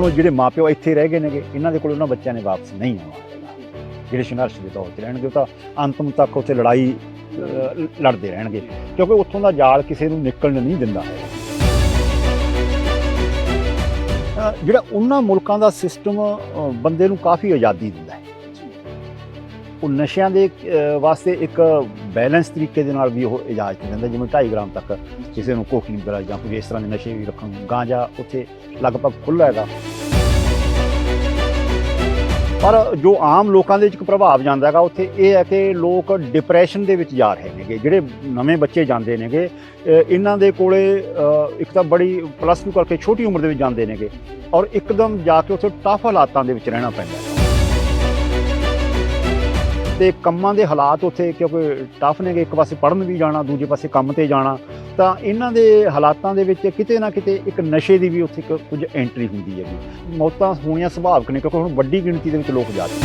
ਹੁਣ ਉਹ ਜਿਹੜੇ ਮਾਪਿਓ ਇੱਥੇ ਰਹਿ ਗਏ ਨੇਗੇ, ਇਹਨਾਂ ਦੇ ਕੋਲ ਉਹਨਾਂ ਬੱਚਿਆਂ ਨੇ ਵਾਪਸ ਨਹੀਂ ਆਉਣਾ। ਜਿਹੜੇ ਸੰਘਰਸ਼ ਦੇ ਤੌਰ 'ਤੇ ਰਹਿਣਗੇ, ਉਹ ਤਾਂ ਅੰਤਮ ਤੱਕ ਉੱਥੇ ਲੜਾਈ ਲੜਦੇ ਰਹਿਣਗੇ। ਕਿਉਂਕਿ ਉੱਥੋਂ ਦਾ ਜਾਲ ਕਿਸੇ ਨੂੰ ਨਿਕਲਣ ਨਹੀਂ ਦਿੰਦਾ। ਜਿਹੜਾ ਉਹਨਾਂ ਮੁਲਕਾਂ ਦਾ ਸਿਸਟਮ ਬੰਦੇ ਨੂੰ ਕਾਫੀ ਆਜ਼ਾਦੀ ਦਿੰਦਾ। ਉਹ ਨਸ਼ਿਆਂ ਦੇ ਵਾਸਤੇ ਇੱਕ ਬੈਲੈਂਸ ਤਰੀਕੇ ਦੇ ਨਾਲ ਵੀ ਉਹ ਇਜਾਜ਼ਤ ਦਿੰਦਾ ਜਿਵੇਂ 2.5 ਗ੍ਰਾਮ ਤੱਕ ਕਿਸੇ ਨੂੰ ਕੋਕੀਨ ਵਗੈਰਾ ਜਾਂ ਕੋਈ ਇਸ ਤਰ੍ਹਾਂ ਦੇ ਨਸ਼ੇ ਵੀ ਰੱਖਣ ਗਾਂਜਾ ਉੱਥੇ ਲਗਭਗ ਖੁੱਲ੍ਹਾ ਹੈਗਾ। ਪਰ ਜੋ ਆਮ ਲੋਕਾਂ ਦੇ ਵਿੱਚ ਇੱਕ ਪ੍ਰਭਾਵ ਜਾਂਦਾ ਹੈਗਾ, ਉੱਥੇ ਇਹ ਹੈ ਕਿ ਲੋਕ ਡਿਪਰੈਸ਼ਨ ਦੇ ਵਿੱਚ ਜਾ ਰਹੇ ਨੇਗੇ। ਜਿਹੜੇ ਨਵੇਂ ਬੱਚੇ ਜਾਂਦੇ ਨੇਗੇ ਇਹਨਾਂ ਦੇ ਕੋਲੇ ਇੱਕ ਤਾਂ ਬੜੀ ਪਲੱਸ 2 ਕਰਕੇ ਛੋਟੀ ਉਮਰ ਦੇ ਵਿੱਚ ਜਾਂਦੇ ਨੇਗੇ ਔਰ ਇੱਕਦਮ ਜਾ ਕੇ ਉੱਥੇ ਟਫ ਹਾਲਾਤਾਂ ਦੇ ਵਿੱਚ ਰਹਿਣਾ ਪੈਂਦਾ ਹੈ। ਤੇ ਕੰਮਾਂ ਦੇ ਹਾਲਾਤ ਉੱਥੇ ਕਿਉਂਕਿ ਟਫ ਨੇਗੇ ਇੱਕ ਪਾਸੇ ਪੜ੍ਹਨ ਵੀ ਜਾਣਾ, ਦੂਜੇ ਪਾਸੇ ਕੰਮ ਤੇ ਜਾਣਾ, ਤਾਂ ਇਹਨਾਂ ਦੇ ਹਾਲਾਤਾਂ ਦੇ ਵਿੱਚ ਕਿਤੇ ਨਾ ਕਿਤੇ ਇੱਕ ਨਸ਼ੇ ਦੀ ਵੀ ਉੱਥੇ ਇੱਕ ਕੁਝ ਐਂਟਰੀ ਹੁੰਦੀ ਹੈਗੀ। ਮੌਤਾਂ ਹੋਣੀਆਂ ਸੁਭਾਵਿਕ ਨੇ ਕਿਉਂਕਿ ਹੁਣ ਵੱਡੀ ਗਿਣਤੀ ਦੇ ਵਿੱਚ ਲੋਕ ਜਾ ਰਹੇ ਨੇ।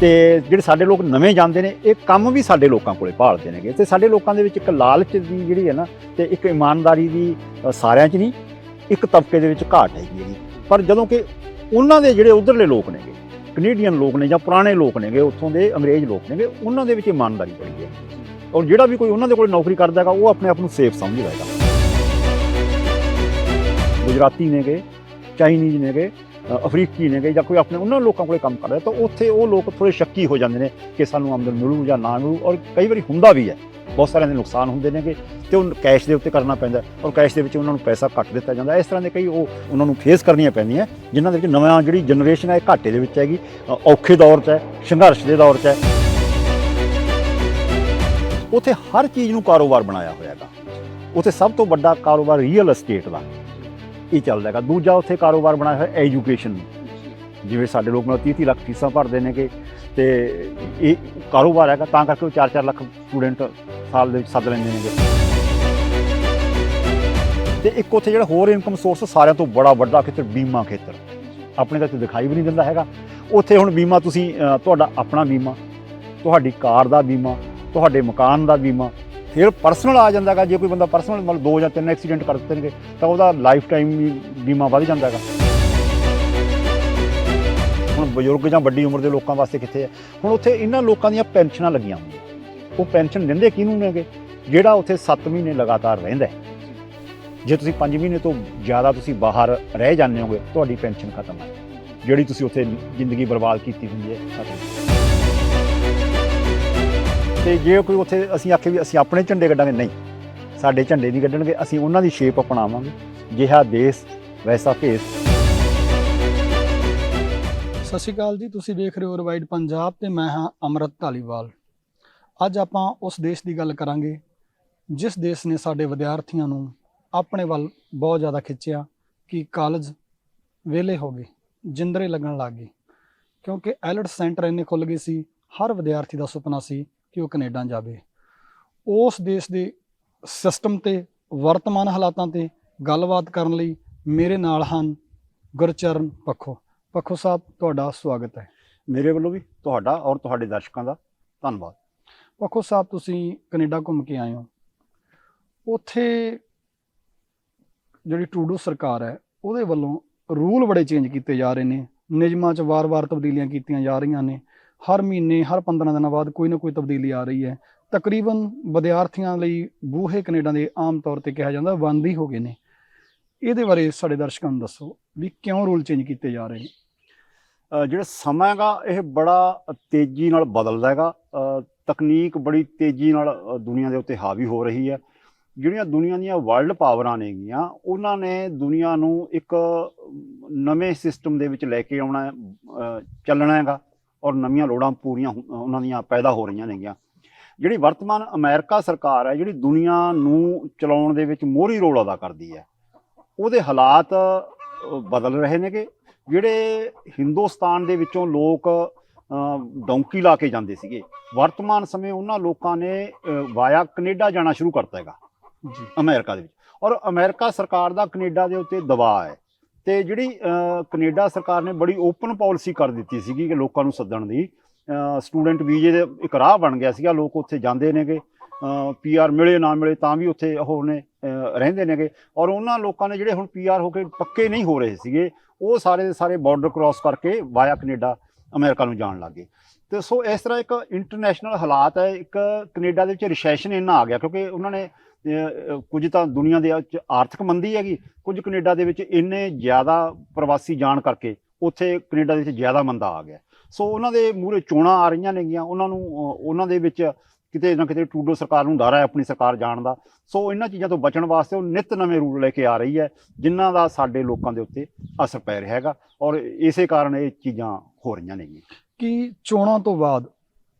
ਤੇ ਜਿਹੜੇ ਸਾਡੇ ਲੋਕ ਨਵੇਂ ਜਾਂਦੇ ਨੇ, ਇਹ ਕੰਮ ਵੀ ਸਾਡੇ ਲੋਕਾਂ ਕੋਲੇ ਭਾਲਦੇ ਨੇਗੇ। ਤੇ ਸਾਡੇ ਲੋਕਾਂ ਦੇ ਵਿੱਚ ਇੱਕ ਲਾਲਚ ਦੀ ਜਿਹੜੀ ਹੈ ਨਾ, ਤੇ ਇੱਕ ਇਮਾਨਦਾਰੀ ਦੀ ਸਾਰਿਆਂ 'ਚ ਨਹੀਂ, ਇੱਕ ਤਬਕੇ ਦੇ ਵਿੱਚ ਘਾਟ ਹੈਗੀ ਹੈਗੀ। ਪਰ ਜਦੋਂ ਕਿ ਉਹਨਾਂ ਦੇ ਜਿਹੜੇ ਉਧਰਲੇ ਲੋਕ ਨੇਗੇ ਕੈਨੇਡੀਅਨ ਲੋਕ ਨੇ ਜਾਂ ਪੁਰਾਣੇ ਲੋਕ ਨੇਗੇ, ਉੱਥੋਂ ਦੇ ਅੰਗਰੇਜ਼ ਲੋਕ ਨੇਗੇ, ਉਹਨਾਂ ਦੇ ਵਿੱਚ ਇਮਾਨਦਾਰੀ ਬੜੀ ਹੈ। ਔਰ ਜਿਹੜਾ ਵੀ ਕੋਈ ਉਹਨਾਂ ਦੇ ਕੋਲ ਨੌਕਰੀ ਕਰਦਾ ਹੈਗਾ, ਉਹ ਆਪਣੇ ਆਪ ਨੂੰ ਸੇਫ ਸਮਝਦਾ ਹੈਗਾ। ਗੁਜਰਾਤੀ ਨੇਗੇ, ਚਾਈਨੀਜ਼ ਨੇਗੇ ਅਫਰੀਕੀ ਨੇਗੇ ਜਾਂ ਕੋਈ ਆਪਣੇ ਉਹਨਾਂ ਲੋਕਾਂ ਕੋਲੇ ਕੰਮ ਕਰਦਾ ਤਾਂ ਉੱਥੇ ਉਹ ਲੋਕ ਥੋੜੇ ਸ਼ੱਕੀ ਹੋ ਜਾਂਦੇ ਨੇ ਕਿ ਸਾਨੂੰ ਆਮਦਨ ਮਿਲੂ ਜਾਂ ਨਾ ਮਿਲੂ, ਔਰ ਕਈ ਵਾਰੀ ਹੁੰਦਾ ਵੀ ਹੈ। ਬਹੁਤ ਸਾਰਿਆਂ ਦੇ ਨੁਕਸਾਨ ਹੁੰਦੇ ਨੇਗੇ ਤੇ ਉਹ ਕੈਸ਼ ਦੇ ਉੱਤੇ ਕਰਨਾ ਪੈਂਦਾ ਔਰ ਕੈਸ਼ ਦੇ ਵਿੱਚ ਉਹਨਾਂ ਨੂੰ ਪੈਸਾ ਘੱਟ ਦਿੱਤਾ ਜਾਂਦਾ ਇਸ ਤਰ੍ਹਾਂ ਦੇ ਕਈ ਉਹ ਉਹਨਾਂ ਨੂੰ ਫੇਸ ਕਰਨੀਆਂ ਪੈਂਦੀਆਂ ਜਿਨ੍ਹਾਂ ਦੇ ਵਿੱਚ ਨਵਾਂ ਜਿਹੜੀ ਜਨਰੇਸ਼ਨ ਹੈ, ਇਹ ਘਾਟੇ ਦੇ ਵਿੱਚ ਹੈਗੀ। ਔਖੇ ਦੌਰ 'ਚ ਹੈ, ਸੰਘਰਸ਼ ਦੇ ਦੌਰ 'ਚ ਹੈ। ਉੱਥੇ ਹਰ ਚੀਜ਼ ਨੂੰ ਕਾਰੋਬਾਰ ਬਣਾਇਆ ਹੋਇਆ ਹੈਗਾ। ਉੱਥੇ ਸਭ ਤੋਂ ਵੱਡਾ ਕਾਰੋਬਾਰ ਰੀਅਲ ਏਸਟੇਟ ਦਾ ਇਹ ਚੱਲਦਾ ਹੈਗਾ। ਦੂਜਾ ਉੱਥੇ ਕਾਰੋਬਾਰ ਬਣਾਇਆ ਹੋਇਆ ਐਜੂਕੇਸ਼ਨ ਜਿਵੇਂ ਸਾਡੇ ਲੋਕ ਨਾਲ 30 30 ਲੱਖ ਫੀਸਾਂ ਭਰਦੇ ਨੇਗੇ ਤੇ ਇਹ ਕਾਰੋਬਾਰ ਹੈਗਾ, ਤਾਂ ਕਰਕੇ ਉਹ 4-4 ਲੱਖ ਸਟੂਡੈਂਟ ਸਾਲ ਦੇ ਵਿੱਚ ਸੱਦ ਲੈਂਦੇ ਨੇਗੇ। ਤੇ ਇੱਕ ਉੱਥੇ ਜਿਹੜਾ ਹੋਰ ਇਨਕਮ ਸੋਰਸ ਸਾਰਿਆਂ ਤੋਂ ਬੜਾ ਵੱਡਾ ਖੇਤਰ, ਬੀਮਾ ਖੇਤਰ। ਆਪਣੇ ਤਾਂ ਇੱਥੇ ਦਿਖਾਈ ਵੀ ਨਹੀਂ ਦਿੰਦਾ ਹੈਗਾ। ਉੱਥੇ ਹੁਣ ਬੀਮਾ ਤੁਸੀਂ ਤੁਹਾਡਾ ਆਪਣਾ ਬੀਮਾ, ਤੁਹਾਡੀ ਕਾਰ ਦਾ ਬੀਮਾ, ਤੁਹਾਡੇ ਮਕਾਨ ਦਾ ਬੀਮਾ, ਫਿਰ ਪਰਸਨਲ ਆ ਜਾਂਦਾ ਹੈਗਾ। ਜੇ ਕੋਈ ਬੰਦਾ ਪਰਸਨਲ ਮਤਲਬ ਦੋ ਜਾਂ ਤਿੰਨ ਐਕਸੀਡੈਂਟ ਕਰ ਦਿੱਤੇ ਨੇਗੇ, ਤਾਂ ਉਹਦਾ ਲਾਈਫ ਟਾਈਮ ਬੀਮਾ ਵੱਧ ਜਾਂਦਾ ਹੈਗਾ। ਬਜ਼ੁਰਗ ਜਾਂ ਵੱਡੀ ਉਮਰ ਦੇ ਲੋਕਾਂ ਵਾਸਤੇ ਕਿੱਥੇ ਹੈ? ਹੁਣ ਉੱਥੇ ਇਹਨਾਂ ਲੋਕਾਂ ਦੀਆਂ ਪੈਨਸ਼ਨਾਂ ਲੱਗੀਆਂ ਹੁੰਦੀਆਂ ਉਹ ਪੈਨਸ਼ਨ ਦਿੰਦੇ ਕਿਹਨੂੰ ਨੇਗੇ? ਜਿਹੜਾ ਉੱਥੇ 7 ਮਹੀਨੇ ਲਗਾਤਾਰ ਰਹਿੰਦਾ ਜੇ ਤੁਸੀਂ 5 ਮਹੀਨੇ ਤੋਂ ਜ਼ਿਆਦਾ ਤੁਸੀਂ ਬਾਹਰ ਰਹਿ ਜਾਂਦੇ ਹੋਗੇ, ਤੁਹਾਡੀ ਪੈਨਸ਼ਨ ਖਤਮ ਹੈ। ਜਿਹੜੀ ਤੁਸੀਂ ਉੱਥੇ ਜ਼ਿੰਦਗੀ ਬਰਬਾਦ ਕੀਤੀ ਹੁੰਦੀ ਹੈ, ਖਤਮ ਤੇ ਜੇ ਕੋਈ ਉੱਥੇ ਅਸੀਂ ਆਖੇ ਵੀ ਅਸੀਂ ਆਪਣੇ ਝੰਡੇ ਕੱਢਾਂਗੇ, ਨਹੀਂ। ਸਾਡੇ ਝੰਡੇ ਨਹੀਂ ਕੱਢਣਗੇ, ਅਸੀਂ ਉਹਨਾਂ ਦੀ ਸ਼ੇਪ ਅਪਣਾਵਾਂਗੇ। ਜਿਹਾ ਦੇਸ਼, ਵੈਸਾ ਭੇਸ। ਸਤਿ ਸ਼੍ਰੀ ਅਕਾਲ ਜੀ, ਤੁਸੀਂ ਵੇਖ ਰਹੇ ਹੋ ਰਿਵਾਈਡ ਪੰਜਾਬ ਤੇ ਮੈਂ ਹਾਂ ਅਮਰਤ ਧਾਲੀਵਾਲ। ਅੱਜ ਆਪਾਂ ਉਸ ਦੇਸ਼ ਦੀ ਗੱਲ ਕਰਾਂਗੇ, ਜਿਸ ਦੇਸ਼ ਨੇ ਸਾਡੇ ਵਿਦਿਆਰਥੀਆਂ ਨੂੰ ਆਪਣੇ ਵੱਲ ਬਹੁਤ ਜ਼ਿਆਦਾ ਖਿੱਚਿਆ ਕਿ ਕਾਲਜ ਵਿਹਲੇ ਹੋ ਗਏ, ਜਿੰਦਰੇ ਲੱਗਣ ਲੱਗ ਗਏ। ਕਿਉਂਕਿ ਐਲਟ ਸੈਂਟਰ ਇੰਨੇ ਖੁੱਲ ਗਏ ਸੀ, ਹਰ ਵਿਦਿਆਰਥੀ ਦਾ ਸੁਪਨਾ ਸੀ ਕਿ ਉਹ ਕੈਨੇਡਾ ਜਾਵੇ। ਉਸ ਦੇਸ਼ ਦੇ ਸਿਸਟਮ ਤੇ, ਵਰਤਮਾਨ ਹਾਲਾਤਾਂ ਤੇ ਗੱਲਬਾਤ ਕਰਨ ਲਈ ਮੇਰੇ ਨਾਲ ਹਨ ਗੁਰਚਰਨ ਪੱਖੋ ਪੱਖੋ ਸਾਹਿਬ ਤੁਹਾਡਾ ਸਵਾਗਤ ਹੈ। ਮੇਰੇ ਵੱਲੋਂ ਵੀ ਤੁਹਾਡਾ ਔਰ ਤੁਹਾਡੇ ਦਰਸ਼ਕਾਂ ਦਾ ਧੰਨਵਾਦ। ਪੱਖੋ ਸਾਹਿਬ ਤੁਸੀਂ ਕੈਨੇਡਾ ਘੁੰਮ ਕੇ ਆਏ ਹੋ। ਉੱਥੇ ਜਿਹੜੀ ਟਰੂਡੋ ਸਰਕਾਰ ਹੈ ਉਹਦੇ ਵੱਲੋਂ ਰੂਲ ਬੜੇ ਚੇਂਜ ਕੀਤੇ ਜਾ ਰਹੇ ਨੇ। ਨਿਯਮਾਂ 'ਚ ਵਾਰ-ਵਾਰ ਤਬਦੀਲੀਆਂ ਕੀਤੀਆਂ ਜਾ ਰਹੀਆਂ ਨੇ। ਹਰ ਮਹੀਨੇ ਹਰ 15 ਦਿਨਾਂ ਬਾਅਦ ਕੋਈ ਨਾ ਕੋਈ ਤਬਦੀਲੀ ਆ ਰਹੀ ਹੈ। ਤਕਰੀਬਨ ਵਿਦਿਆਰਥੀਆਂ ਲਈ ਬੂਹੇ ਕੈਨੇਡਾ ਦੇ ਆਮ ਤੌਰ ਤੇ ਕਿਹਾ ਜਾਂਦਾ ਬੰਦ ਹੀ ਹੋ ਗਏ ਨੇ। ਇਹਦੇ ਬਾਰੇ ਸਾਡੇ ਦਰਸ਼ਕਾਂ ਨੂੰ ਦੱਸੋ ਵੀ ਕਿਉਂ ਰੂਲ ਚੇਂਜ ਕੀਤੇ ਜਾ ਰਹੇ ਨੇ? ਜਿਹੜਾ ਸਮਾਂ ਹੈਗਾ, ਇਹ ਬੜਾ ਤੇਜ਼ੀ ਨਾਲ ਬਦਲਦਾ ਹੈਗਾ। ਤਕਨੀਕ ਬੜੀ ਤੇਜ਼ੀ ਨਾਲ ਦੁਨੀਆ ਦੇ ਉੱਤੇ ਹਾਵੀ ਹੋ ਰਹੀ ਹੈ। ਜਿਹੜੀਆਂ ਦੁਨੀਆ ਦੀਆਂ ਵਰਲਡ ਪਾਵਰਾਂ ਨੇਗੀਆਂ, ਉਹਨਾਂ ਨੇ ਦੁਨੀਆ ਨੂੰ ਇੱਕ ਨਵੇਂ ਸਿਸਟਮ ਦੇ ਵਿੱਚ ਲੈ ਕੇ ਆਉਣਾ ਚੱਲਣਾ ਹੈਗਾ ਔਰ ਨਵੀਆਂ ਲੋੜਾਂ ਪੂਰੀਆਂ ਉਹਨਾਂ ਦੀਆਂ ਪੈਦਾ ਹੋ ਰਹੀਆਂ ਨੇਗੀਆਂ। ਜਿਹੜੀ ਵਰਤਮਾਨ ਅਮਰੀਕਾ ਸਰਕਾਰ ਹੈ, ਜਿਹੜੀ ਦੁਨੀਆ ਨੂੰ ਚਲਾਉਣ ਦੇ ਵਿੱਚ ਮੋਹਰੀ ਰੋਲ ਅਦਾ ਕਰਦੀ ਹੈ, ਉਹਦੇ ਹਾਲਾਤ ਬਦਲ ਰਹੇ ਨੇਗੇ। ਜਿਹੜੇ ਹਿੰਦੁਸਤਾਨ ਦੇ ਵਿੱਚੋਂ ਲੋਕ ਡੌਂਕੀ ਲਾ ਕੇ ਜਾਂਦੇ ਸੀਗੇ ਵਰਤਮਾਨ ਸਮੇਂ ਉਹਨਾਂ ਲੋਕਾਂ ਨੇ ਵਾਇਆ ਕੈਨੇਡਾ ਜਾਣਾ ਸ਼ੁਰੂ ਕਰਤਾ ਹੈਗਾ। ਜੀ। ਅਮਰੀਕਾ ਦੇ ਵਿੱਚ। ਔਰ ਅਮਰੀਕਾ ਸਰਕਾਰ ਦਾ ਕੈਨੇਡਾ ਦੇ ਉੱਤੇ ਦਬਾਅ ਹੈ। ਤੇ ਜਿਹੜੀ ਕੈਨੇਡਾ ਸਰਕਾਰ ਨੇ ਬੜੀ ਓਪਨ ਪਾਲਿਸੀ ਕਰ ਦਿੱਤੀ ਸੀਗੀ ਕਿ ਲੋਕਾਂ ਨੂੰ ਸੱਦਣ ਦੀ। ਸਟੂਡੈਂਟ ਵੀਜ਼ੇ ਦੇ ਇੱਕ ਰਾਹ ਬਣ ਗਿਆ ਸੀਗਾ ਲੋਕ ਉੱਥੇ ਜਾਂਦੇ ਨੇਗੇ। ਪੀਆਰ ਮਿਲੇ ਨਾ ਮਿਲੇ ਤਾਂ ਵੀ ਉੱਥੇ ਉਹ ਨੇ ਰਹਿੰਦੇ ਨੇਗੇ। ਔਰ ਉਹਨਾਂ ਲੋਕਾਂ ਨੇ ਜਿਹੜੇ ਹੁਣ ਪੀਆਰ ਹੋ ਕੇ ਪੱਕੇ ਨਹੀਂ ਹੋ ਰਹੇ ਸੀਗੇ, ਉਹ ਸਾਰੇ ਦੇ ਸਾਰੇ ਬਾਰਡਰ ਕ੍ਰਾਸ ਕਰਕੇ ਵਾਇਆ ਕੈਨੇਡਾ ਅਮਰੀਕਾ ਨੂੰ ਜਾਣ ਲੱਗੇ ਤੇ ਸੋ ਇਸ ਤਰ੍ਹਾਂ ਇੱਕ ਇੰਟਰਨੈਸ਼ਨਲ ਹਾਲਾਤ ਹੈ, ਇੱਕ ਕੈਨੇਡਾ ਦੇ ਵਿੱਚ ਰਿਸੈਸ਼ਨ ਇੰਨਾ ਆ ਗਿਆ, ਕਿਉਂਕਿ ਉਹਨਾਂ ਨੇ ਕੁਝ ਤਾਂ ਦੁਨੀਆ ਦੇ ਵਿੱਚ ਆਰਥਿਕ ਮੰਦੀ ਹੈਗੀ, ਕੁਝ ਕੈਨੇਡਾ ਦੇ ਵਿੱਚ ਇੰਨੇ ਜ਼ਿਆਦਾ ਪ੍ਰਵਾਸੀ ਜਾਣ ਕਰਕੇ ਉੱਥੇ ਕੈਨੇਡਾ ਦੇ ਵਿੱਚ ਜ਼ਿਆਦਾ ਮੰਦਾ ਆ ਗਿਆ। ਸੋ ਉਹਨਾਂ ਦੇ ਮੂਹਰੇ ਚੋਣਾਂ ਆ ਰਹੀਆਂ ਨੇਗੀਆਂ, ਉਹਨਾਂ ਨੂੰ ਉਹਨਾਂ ਦੇ ਵਿੱਚ ਕਿਤੇ ਨਾ ਕਿਤੇ ਟਰੂਡੋ ਸਰਕਾਰ ਨੂੰ ਡਰ ਹੈ ਆਪਣੀ ਸਰਕਾਰ ਜਾਣ ਦਾ। ਸੋ ਇਹਨਾਂ ਚੀਜ਼ਾਂ ਤੋਂ ਬਚਣ ਵਾਸਤੇ ਉਹ ਨਿਤ ਨਵੇਂ ਰੂਲ ਲੈ ਕੇ ਆ ਰਹੀ ਹੈ ਜਿਨ੍ਹਾਂ ਦਾ ਸਾਡੇ ਲੋਕਾਂ ਦੇ ਉੱਤੇ ਅਸਰ ਪੈ ਰਿਹਾ ਹੈਗਾ ਔਰ ਇਸੇ ਕਾਰਨ ਇਹ ਚੀਜ਼ਾਂ ਹੋ ਰਹੀਆਂ ਨੇਗੀਆਂ। ਕਿ ਚੋਣਾਂ ਤੋਂ ਬਾਅਦ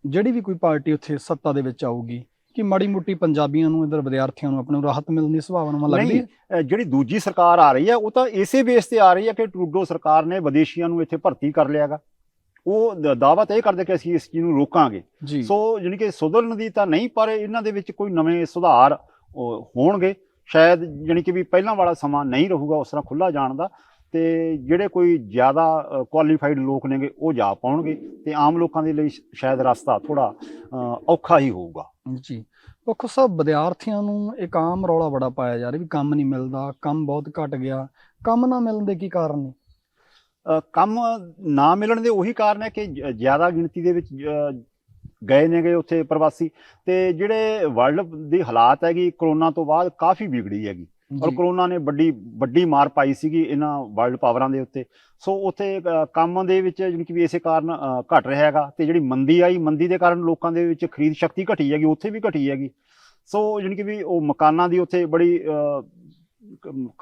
ਜਿਹੜੀ ਵੀ ਕੋਈ ਪਾਰਟੀ ਉੱਥੇ ਸੱਤਾ ਦੇ ਵਿੱਚ ਆਊਗੀ ਕਿ ਮਾੜੀ ਮੋਟੀ ਪੰਜਾਬੀਆਂ ਨੂੰ ਇਧਰ ਵਿਦਿਆਰਥੀਆਂ ਨੂੰ ਆਪਣੇ ਨੂੰ ਰਾਹਤ ਮਿਲਣ ਦੀ ਸੰਭਾਵਨਾ ਲੱਗਦੀ ਹੈ? ਜਿਹੜੀ ਦੂਜੀ ਸਰਕਾਰ ਆ ਰਹੀ ਹੈ ਉਹ ਤਾਂ ਇਸੇ ਬੇਸ ਤੇ ਆ ਰਹੀ ਹੈ ਕਿ ਟਰੂਡੋ ਸਰਕਾਰ ਨੇ ਵਿਦੇਸ਼ੀਆਂ ਨੂੰ ਇੱਥੇ ਭਰਤੀ ਕਰ ਲਿਆਗਾ ਉਹ ਦਾਅਵਾ ਤਾਂ ਇਹ ਕਰਦੇ ਕਿ ਅਸੀਂ ਇਸ ਚੀਜ਼ ਨੂੰ ਰੋਕਾਂਗੇ। ਸੋ ਜਾਣੀ ਕਿ ਸੁਧਰਨ ਦੀ ਤਾਂ ਨਹੀਂ ਪਰ ਇਹਨਾਂ ਦੇ ਵਿੱਚ ਕੋਈ ਨਵੇਂ ਸੁਧਾਰ ਹੋਣਗੇ। ਸ਼ਾਇਦ ਜਾਣੀ ਕਿ ਵੀ ਪਹਿਲਾਂ ਵਾਲਾ ਸਮਾਂ ਨਹੀਂ ਰਹੂਗਾ ਉਸ ਤਰ੍ਹਾਂ ਖੁੱਲਾ ਜਾਣ ਦਾ ਤੇ ਜਿਹੜੇ ਕੋਈ ਜ਼ਿਆਦਾ ਕੁਆਲੀਫਾਈਡ ਲੋਕ ਨੇਗੇ ਉਹ ਜਾ ਪਾਉਣਗੇ ਤੇ ਆਮ ਲੋਕਾਂ ਦੇ ਲਈ ਸ਼ਾਇਦ ਰਸਤਾ ਥੋੜਾ ਔਖਾ ਹੀ ਹੋਊਗਾ। ਜੀ। ਪੱਖੋ ਸਾਹਿਬ ਵਿਦਿਆਰਥੀਆਂ ਨੂੰ ਇੱਕ ਆਮ ਰੌਲਾ ਬੜਾ ਪਾਇਆ ਜਾ ਰਿਹਾ ਵੀ ਕੰਮ ਨਹੀਂ ਮਿਲਦਾ ਕੰਮ ਬਹੁਤ ਘਟ ਗਿਆ। ਕੰਮ ਨਾ ਮਿਲਣ ਦੇ ਕੀ ਕਾਰਨ ਨੇ? ਕੰਮ ਨਾ ਮਿਲਣ ਦੇ ਉਹੀ ਕਾਰਨ ਹੈ ਕਿ ਜ਼ਿਆਦਾ ਗਿਣਤੀ ਦੇ ਵਿੱਚ ਗਏ ਨੇਗੇ ਉੱਥੇ ਪ੍ਰਵਾਸੀ ਤੇ ਜਿਹੜੇ ਵਰਲਡ ਦੀ ਹਾਲਾਤ ਹੈਗੀ ਕਰੋਨਾ ਤੋਂ ਬਾਅਦ ਕਾਫੀ ਵਿਗੜੀ ਹੈਗੀ ਔਰ ਕਰੋਨਾ ਨੇ ਵੱਡੀ ਵੱਡੀ ਮਾਰ ਪਾਈ ਸੀਗੀ ਇਹਨਾਂ ਵਰਲਡ ਪਾਵਰਾਂ ਦੇ ਉੱਤੇ। ਸੋ ਉੱਥੇ ਕੰਮ ਦੇ ਵਿੱਚ ਜਾਣੀ ਕਿ ਵੀ ਇਸੇ ਕਾਰਨ ਘਟ ਰਿਹਾ ਹੈਗਾ ਤੇ ਜਿਹੜੀ ਮੰਦੀ ਆਈ ਮੰਦੀ ਦੇ ਕਾਰਨ ਲੋਕਾਂ ਦੇ ਵਿੱਚ ਖਰੀਦ ਸ਼ਕਤੀ ਘਟੀ ਹੈਗੀ ਉੱਥੇ ਵੀ ਘਟੀ ਹੈਗੀ। ਸੋ ਜਾਣੀ ਕਿ ਵੀ ਉਹ ਮਕਾਨਾਂ ਦੀ ਉੱਥੇ ਬੜੀ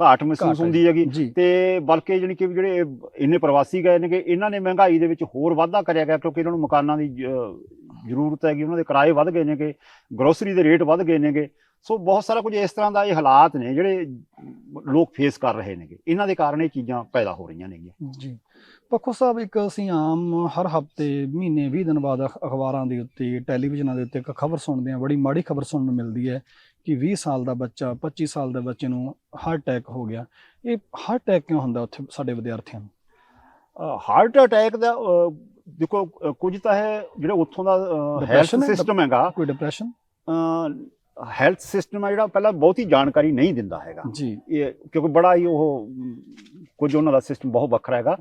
ਘਾਟ ਮਹਿਸੂਸ। ਹੁੰਦੀ ਹੈਗੀ। ਤੇ ਬਲਕਿ ਜਾਣੀ ਕਿ ਜਿਹੜੇ ਇੰਨੇ ਪ੍ਰਵਾਸੀ ਗਏ ਨੇਗੇ ਇਹਨਾਂ ਨੇ ਮਹਿੰਗਾਈ ਦੇ ਵਿੱਚ ਹੋਰ ਵਾਧਾ ਕਰਿਆ ਗਿਆ ਕਿਉਂਕਿ ਇਹਨਾਂ ਨੂੰ ਮਕਾਨਾਂ ਦੀ ਜ਼ਰੂਰਤ ਹੈਗੀ ਉਹਨਾਂ ਦੇ ਕਿਰਾਏ ਵੱਧ ਗਏ ਨੇਗੇ ਗਰੋਸਰੀ ਦੇ ਰੇਟ ਵੱਧ ਗਏ ਨੇਗੇ। ਸੋ ਬਹੁਤ ਸਾਰਾ ਕੁਝ ਇਸ ਤਰ੍ਹਾਂ ਦਾ ਇਹ ਹਾਲਾਤ ਨੇ ਜਿਹੜੇ ਲੋਕ ਫੇਸ ਕਰ ਰਹੇ ਨੇਗੇ। ਇਹਨਾਂ ਦੇ ਕਾਰਨ ਇਹ ਚੀਜ਼ਾਂ ਪੈਦਾ ਹੋ ਰਹੀਆਂ ਨੇਗੀਆਂ। ਜੀ। ਪੱਖੋ ਸਾਹਿਬ ਇੱਕ ਅਸੀਂ ਆਮ ਹਰ ਹਫ਼ਤੇ ਮਹੀਨੇ 20 ਦਿਨ ਬਾਅਦ ਅਖ- ਅਖਬਾਰਾਂ ਦੇ ਉੱਤੇ ਟੈਲੀਵਿਜ਼ਨਾਂ ਦੇ ਉੱਤੇ ਇੱਕ ਖਬਰ ਸੁਣਦੇ ਹਾਂ ਬੜੀ ਮਾੜੀ ਖਬਰ ਸੁਣਨ ਨੂੰ ਮਿਲਦੀ ਹੈ। ਕਿ 20 ਸਾਲ ਦਾ ਬੱਚਾ 25 ਸਾਲ ਦੇ ਬੱਚੇ ਨੂੰ ਹਾਰਟ ਅਟੈਕ ਹੋ ਗਿਆ। ਇਹ ਹਾਰਟ ਅਟੈਕ ਕਿਉਂ ਹੁੰਦਾ ਉੱਥੇ ਸਾਡੇ ਵਿਦਿਆਰਥੀਆਂ ਨੂੰ? ਹਾਰਟ ਅਟੈਕ ਦਾ ਦੇਖੋ ਕੁਝ ਤਾਂ ਹੈ ਜਿਹੜਾ ਉੱਥੋਂ ਦਾ ਹੈਲਥ? ਸਿਸਟਮ ਹੈਗਾ। ਕੋਈ ਡਿਪਰੈਸ਼ਨ ਹੈਲਥ ਸਿਸਟਮ ਹੈ ਜਿਹੜਾ ਪਹਿਲਾਂ ਬਹੁਤੀ ਜਾਣਕਾਰੀ ਨਹੀਂ ਦਿੰਦਾ ਹੈਗਾ। ਜੀ। ਇਹ ਕਿਉਂਕਿ ਬੜਾ ਹੀ ਉਹ ਕੁਝ ਉਹਨਾਂ ਦਾ ਸਿਸਟਮ ਬਹੁਤ ਵੱਖਰਾ ਹੈਗਾ।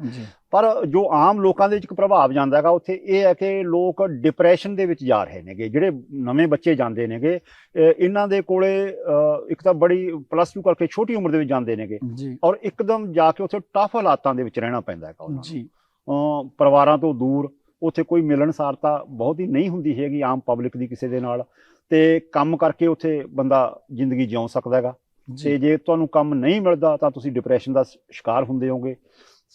ਪਰ ਜੋ ਆਮ ਲੋਕਾਂ ਦੇ ਵਿੱਚ ਇੱਕ ਪ੍ਰਭਾਵ ਜਾਂਦਾ ਹੈਗਾ ਉੱਥੇ ਇਹ ਹੈ ਕਿ ਲੋਕ ਡਿਪਰੈਸ਼ਨ ਦੇ ਵਿੱਚ ਜਾ ਰਹੇ ਨੇਗੇ ਜਿਹੜੇ ਨਵੇਂ ਬੱਚੇ ਜਾਂਦੇ ਨੇਗੇ ਇਹ- ਇਹਨਾਂ ਦੇ ਕੋਲੇ ਇੱਕ ਤਾਂ ਬੜੀ ਪਲੱਸ 2 ਕਰਕੇ ਛੋਟੀ ਉਮਰ ਦੇ ਵਿੱਚ ਜਾਂਦੇ ਨੇਗੇ ਔਰ ਇੱਕਦਮ ਜਾ ਕੇ ਉੱਥੇ ਟਫ ਹਾਲਾਤਾਂ ਦੇ ਵਿੱਚ ਰਹਿਣਾ ਪੈਂਦਾ ਹੈਗਾ ਉਹਨਾਂ ਨੂੰ। ਜੀ। ਪਰਿਵਾਰਾਂ ਤੋਂ ਦੂਰ ਉੱਥੇ ਕੋਈ ਮਿਲਣਸਾਰਤਾ ਬਹੁਤ ਹੀ ਨਹੀਂ ਹੁੰਦੀ ਹੈਗੀ ਆਮ ਪਬਲਿਕ ਦੀ ਕਿਸੇ ਦੇ ਨਾਲ ਤੇ ਕੰਮ ਕਰਕੇ ਉੱਥੇ ਬੰਦਾ ਜ਼ਿੰਦਗੀ ਜਿਉ ਸਕਦਾ ਹੈਗਾ। ਤੇ ਜੇ ਤੁਹਾਨੂੰ ਕੰਮ ਨਹੀਂ ਮਿਲਦਾ ਤਾਂ ਤੁਸੀਂ ਡਿਪਰੈਸ਼ਨ ਦਾ ਸ਼ਿਕਾਰ ਹੁੰਦੇ ਹੋਗੇ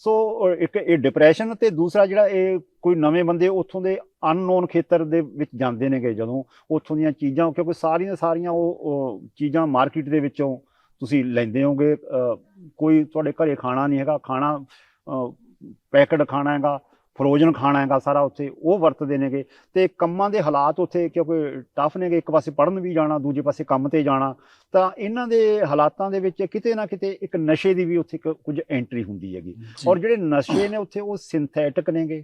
ਸੋ ਇੱਕ ਇਹ ਡਿਪਰੈਸ਼ਨ ਤੇ ਦੂਸਰਾ ਜਿਹੜਾ ਇਹ ਕੋਈ ਨਵੇਂ ਬੰਦੇ ਉੱਥੋਂ ਦੇ ਅਨਨੋਨ ਖੇਤਰ ਦੇ ਵਿੱਚ ਜਾਂਦੇ ਨੇਗੇ ਜਦੋਂ ਉੱਥੋਂ ਦੀਆਂ ਚੀਜ਼ਾਂ, ਕਿਉਂਕਿ ਸਾਰੀਆਂ ਸਾਰੀਆਂ ਉਹ ਚੀਜ਼ਾਂ ਮਾਰਕੀਟ ਦੇ ਵਿੱਚੋਂ ਤੁਸੀਂ ਲੈਂਦੇ ਹੋਗੇ ਕੋਈ ਤੁਹਾਡੇ ਘਰੇ ਖਾਣਾ ਨਹੀਂ ਹੈਗਾ, ਖਾਣਾ ਪੈਕਡ ਖਾਣਾ ਹੈਗਾ ਫਰੋਜ਼ਨ ਖਾਣਾ ਹੈਗਾ ਸਾਰਾ ਉੱਥੇ ਉਹ ਵਰਤਦੇ ਨੇਗੇ। ਤੇ ਕੰਮਾਂ ਦੇ ਹਾਲਾਤ ਉੱਥੇ ਕਿਉਂਕਿ ਟਫ ਨੇਗੇ ਇੱਕ ਪਾਸੇ ਪੜਨ ਵੀ ਜਾਣਾ ਦੂਜੇ ਪਾਸੇ ਕੰਮ ਤੇ ਜਾਣਾ। ਤਾਂ ਇਹਨਾਂ ਦੇ ਹਾਲਾਤਾਂ ਦੇ ਵਿੱਚ ਕਿਤੇ ਨਾ ਕਿਤੇ ਇੱਕ ਨਸ਼ੇ ਦੀ ਵੀ ਉੱਥੇ ਕੁਝ ਐਂਟਰੀ ਹੁੰਦੀ ਹੈਗੀ। ਔਰ ਜਿਹੜੇ ਨਸ਼ੇ ਨੇ ਉੱਥੇ ਉਹ ਸਿੰਥੈਟਿਕ ਨੇਗੇ।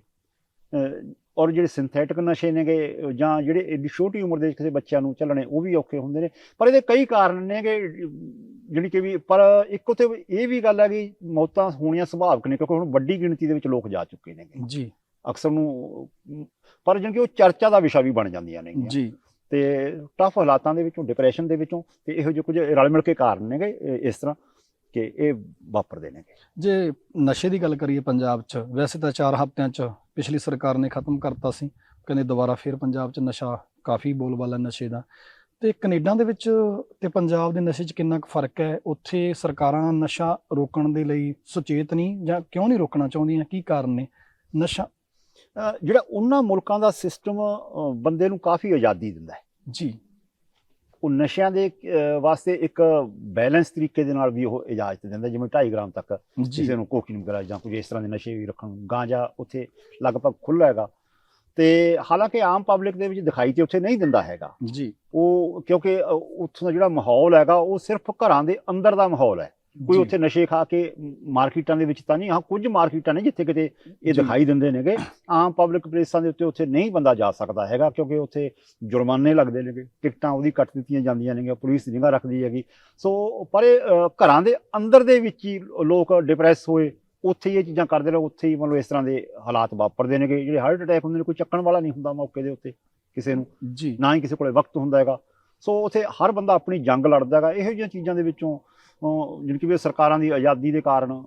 ਔਰ ਜਿਹੜੇ ਸਿੰਥੈਟਿਕ ਨਸ਼ੇ ਨੇਗੇ ਜਾਂ ਜਿਹੜੇ ਏਡੀ ਛੋਟੀ ਉਮਰ ਦੇ ਕਿਸੇ ਬੱਚਿਆਂ ਨੂੰ ਚੱਲਣੇ ਉਹ ਵੀ ਔਖੇ ਹੁੰਦੇ ਨੇ। ਪਰ ਇਹਦੇ ਕਈ ਕਾਰਨ ਨੇਗੇ ਜਿਹੜੀ ਕਿ ਵੀ ਪਰ ਇੱਕ ਉੱਥੇ ਇਹ ਵੀ ਗੱਲ ਹੈ ਕਿ ਮੌਤਾਂ ਹੋਣੀਆਂ ਸੁਭਾਵਿਕ ਨੇ ਕਿਉਂਕਿ ਹੁਣ ਵੱਡੀ ਗਿਣਤੀ ਦੇ ਵਿੱਚ ਲੋਕ ਜਾ ਚੁੱਕੇ ਨੇਗੇ। ਜੀ। ਅਕਸਰ ਨੂੰ ਪਰ ਜਾਣੀ ਕਿ ਉਹ ਚਰਚਾ ਦਾ ਵਿਸ਼ਾ ਵੀ ਬਣ ਜਾਂਦੀਆਂ ਨੇਗੀਆਂ। ਜੀ। ਤੇ ਟਫ ਹਾਲਾਤਾਂ ਦੇ ਵਿੱਚੋਂ ਡਿਪਰੈਸ਼ਨ ਦੇ ਵਿੱਚੋਂ ਤੇ ਇਹੋ ਜਿਹੇ ਕੁਝ ਰਲ ਮਿਲ ਕੇ ਕਾਰਨ ਨੇਗੇ ਇਸ ਤਰ੍ਹਾਂ। ਕਿ ਇਹ ਵਾਪਰਦੇ ਨੇਗੇ। ਜੇ ਨਸ਼ੇ ਦੀ ਗੱਲ ਕਰੀਏ ਪੰਜਾਬ 'ਚ ਵੈਸੇ ਤਾਂ 4 ਹਫ਼ਤਿਆਂ 'ਚ ਪਿਛਲੀ ਸਰਕਾਰ ਨੇ ਖਤਮ ਕਰਤਾ ਸੀ ਕਹਿੰਦੇ ਦੁਬਾਰਾ ਫਿਰ ਪੰਜਾਬ 'ਚ ਨਸ਼ਾ ਕਾਫੀ ਬੋਲਬਾਲਾ ਨਸ਼ੇ ਦਾ। ਤੇ ਕੈਨੇਡਾ ਦੇ ਵਿੱਚ ਤੇ ਪੰਜਾਬ ਦੇ ਨਸ਼ੇ 'ਚ ਕਿੰਨਾ ਕੁ ਫ਼ਰਕ ਹੈ? ਉੱਥੇ ਸਰਕਾਰਾਂ ਨਸ਼ਾ ਰੋਕਣ ਦੇ ਲਈ ਸੁਚੇਤ ਨਹੀਂ ਜਾਂ ਕਿਉਂ ਨਹੀਂ ਰੋਕਣਾ ਚਾਹੁੰਦੀਆਂ? ਕੀ ਕਾਰਨ ਨੇ ਨਸ਼ਾ? ਜਿਹੜਾ ਉਹਨਾਂ ਮੁਲਕਾਂ ਦਾ ਸਿਸਟਮ ਬੰਦੇ ਨੂੰ ਕਾਫੀ ਆਜ਼ਾਦੀ ਦਿੰਦਾ ਹੈ। ਜੀ। ਉਹ ਨਸ਼ਿਆਂ ਦੇ ਅਹ, ਵਾਸਤੇ ਇੱਕ ਬੈਲੈਂਸ ਤਰੀਕੇ ਦੇ ਨਾਲ ਵੀ ਉਹ ਇਜਾਜ਼ਤ ਦਿੰਦਾ ਜਿਵੇਂ 2.5 ਗ੍ਰਾਮ ਤੱਕ ਜੀ। ਕਿਸੇ ਨੂੰ ਕੋਕੀਨ ਵਗੈਰਾ ਜਾਂ ਕੁਝ ਇਸ ਤਰ੍ਹਾਂ ਦੇ ਨਸ਼ੇ ਵੀ ਰੱਖਣ ਨੂੰ। ਗਾਂਜਾ ਉੱਥੇ ਲਗਭਗ ਖੁੱਲ੍ਹਾ ਹੈਗਾ। ਤੇ ਹਾਲਾਂਕਿ ਆਮ ਪਬਲਿਕ ਦੇ ਵਿੱਚ ਦਿਖਾਈ ਤੇ ਉੱਥੇ ਨਹੀਂ ਦਿੰਦਾ ਹੈਗਾ। ਜੀ। ਉਹ ਕਿਉਂਕਿ ਅ, ਉੱਥੋਂ ਦਾ ਜਿਹੜਾ ਮਾਹੌਲ ਹੈਗਾ ਉਹ ਸਿਰਫ ਘਰਾਂ ਦੇ ਅੰਦਰ ਦਾ ਮਾਹੌਲ ਹੈ। ਕੋਈ। ਉੱਥੇ ਨਸ਼ੇ ਖਾ ਕੇ ਮਾਰਕੀਟਾਂ ਦੇ ਵਿੱਚ ਤਾਂ ਨਹੀਂ ਹਾਂ ਕੁਝ ਮਾਰਕੀਟਾਂ ਨੇ ਜਿੱਥੇ ਕਿਤੇ ਇਹ। ਦਿਖਾਈ ਦਿੰਦੇ ਨੇਗੇ। ਆਮ ਪਬਲਿਕ ਪਲੇਸਾਂ ਦੇ ਉੱਤੇ ਉੱਥੇ ਨਹੀਂ ਬੰਦਾ ਜਾ ਸਕਦਾ ਹੈਗਾ ਕਿਉਂਕਿ ਉੱਥੇ ਜੁਰਮਾਨੇ ਲੱਗਦੇ ਨੇਗੇ। ਟਿਕਟਾਂ ਉਹਦੀ ਕੱਟ ਦਿੱਤੀਆਂ ਜਾਂਦੀਆਂ ਨੇਗੀਆਂ ਪੁਲਿਸ ਨਿਗਾਹ ਰੱਖਦੀ ਹੈਗੀ। ਸੋ ਪਰ ਇਹ ਘਰਾਂ ਦੇ ਅੰਦਰ ਦੇ ਵਿੱਚ ਹੀ ਲੋਕ ਡਿਪਰੈਸ ਹੋਏ ਉੱਥੇ ਇਹ ਚੀਜ਼ਾਂ ਕਰਦੇ ਰਹੋ ਉੱਥੇ ਹੀ ਮਤਲਬ ਇਸ ਤਰ੍ਹਾਂ ਦੇ ਹਾਲਾਤ ਵਾਪਰਦੇ ਨੇਗੇ। ਜਿਹੜੇ ਹਾਰਟ ਅਟੈਕ ਹੁੰਦੇ ਨੇ ਕੋਈ ਚੱਕਣ ਵਾਲਾ ਨਹੀਂ ਹੁੰਦਾ ਮੌਕੇ ਦੇ ਉੱਤੇ ਕਿਸੇ ਨੂੰ। ਜੀ। ਨਾ ਹੀ ਕਿਸੇ ਕੋਲੇ ਵਕਤ ਹੁੰਦਾ ਹੈਗਾ। ਸੋ ਉਥੇ ਹਰ ਬੰਦਾ ਆਪਣੀ ਜੰਗ ਲੜਦਾ ਹੈਗਾ। ਇਹੋ ਜਿਹੀਆਂ ਚੀਜ਼ਾਂ ਦੇ ਵਿੱਚੋਂ ਜਿਵੇਂ ਕਿ ਵੀ ਸਰਕਾਰਾਂ ਦੀ ਆਜ਼ਾਦੀ ਦੇ ਕਾਰਨ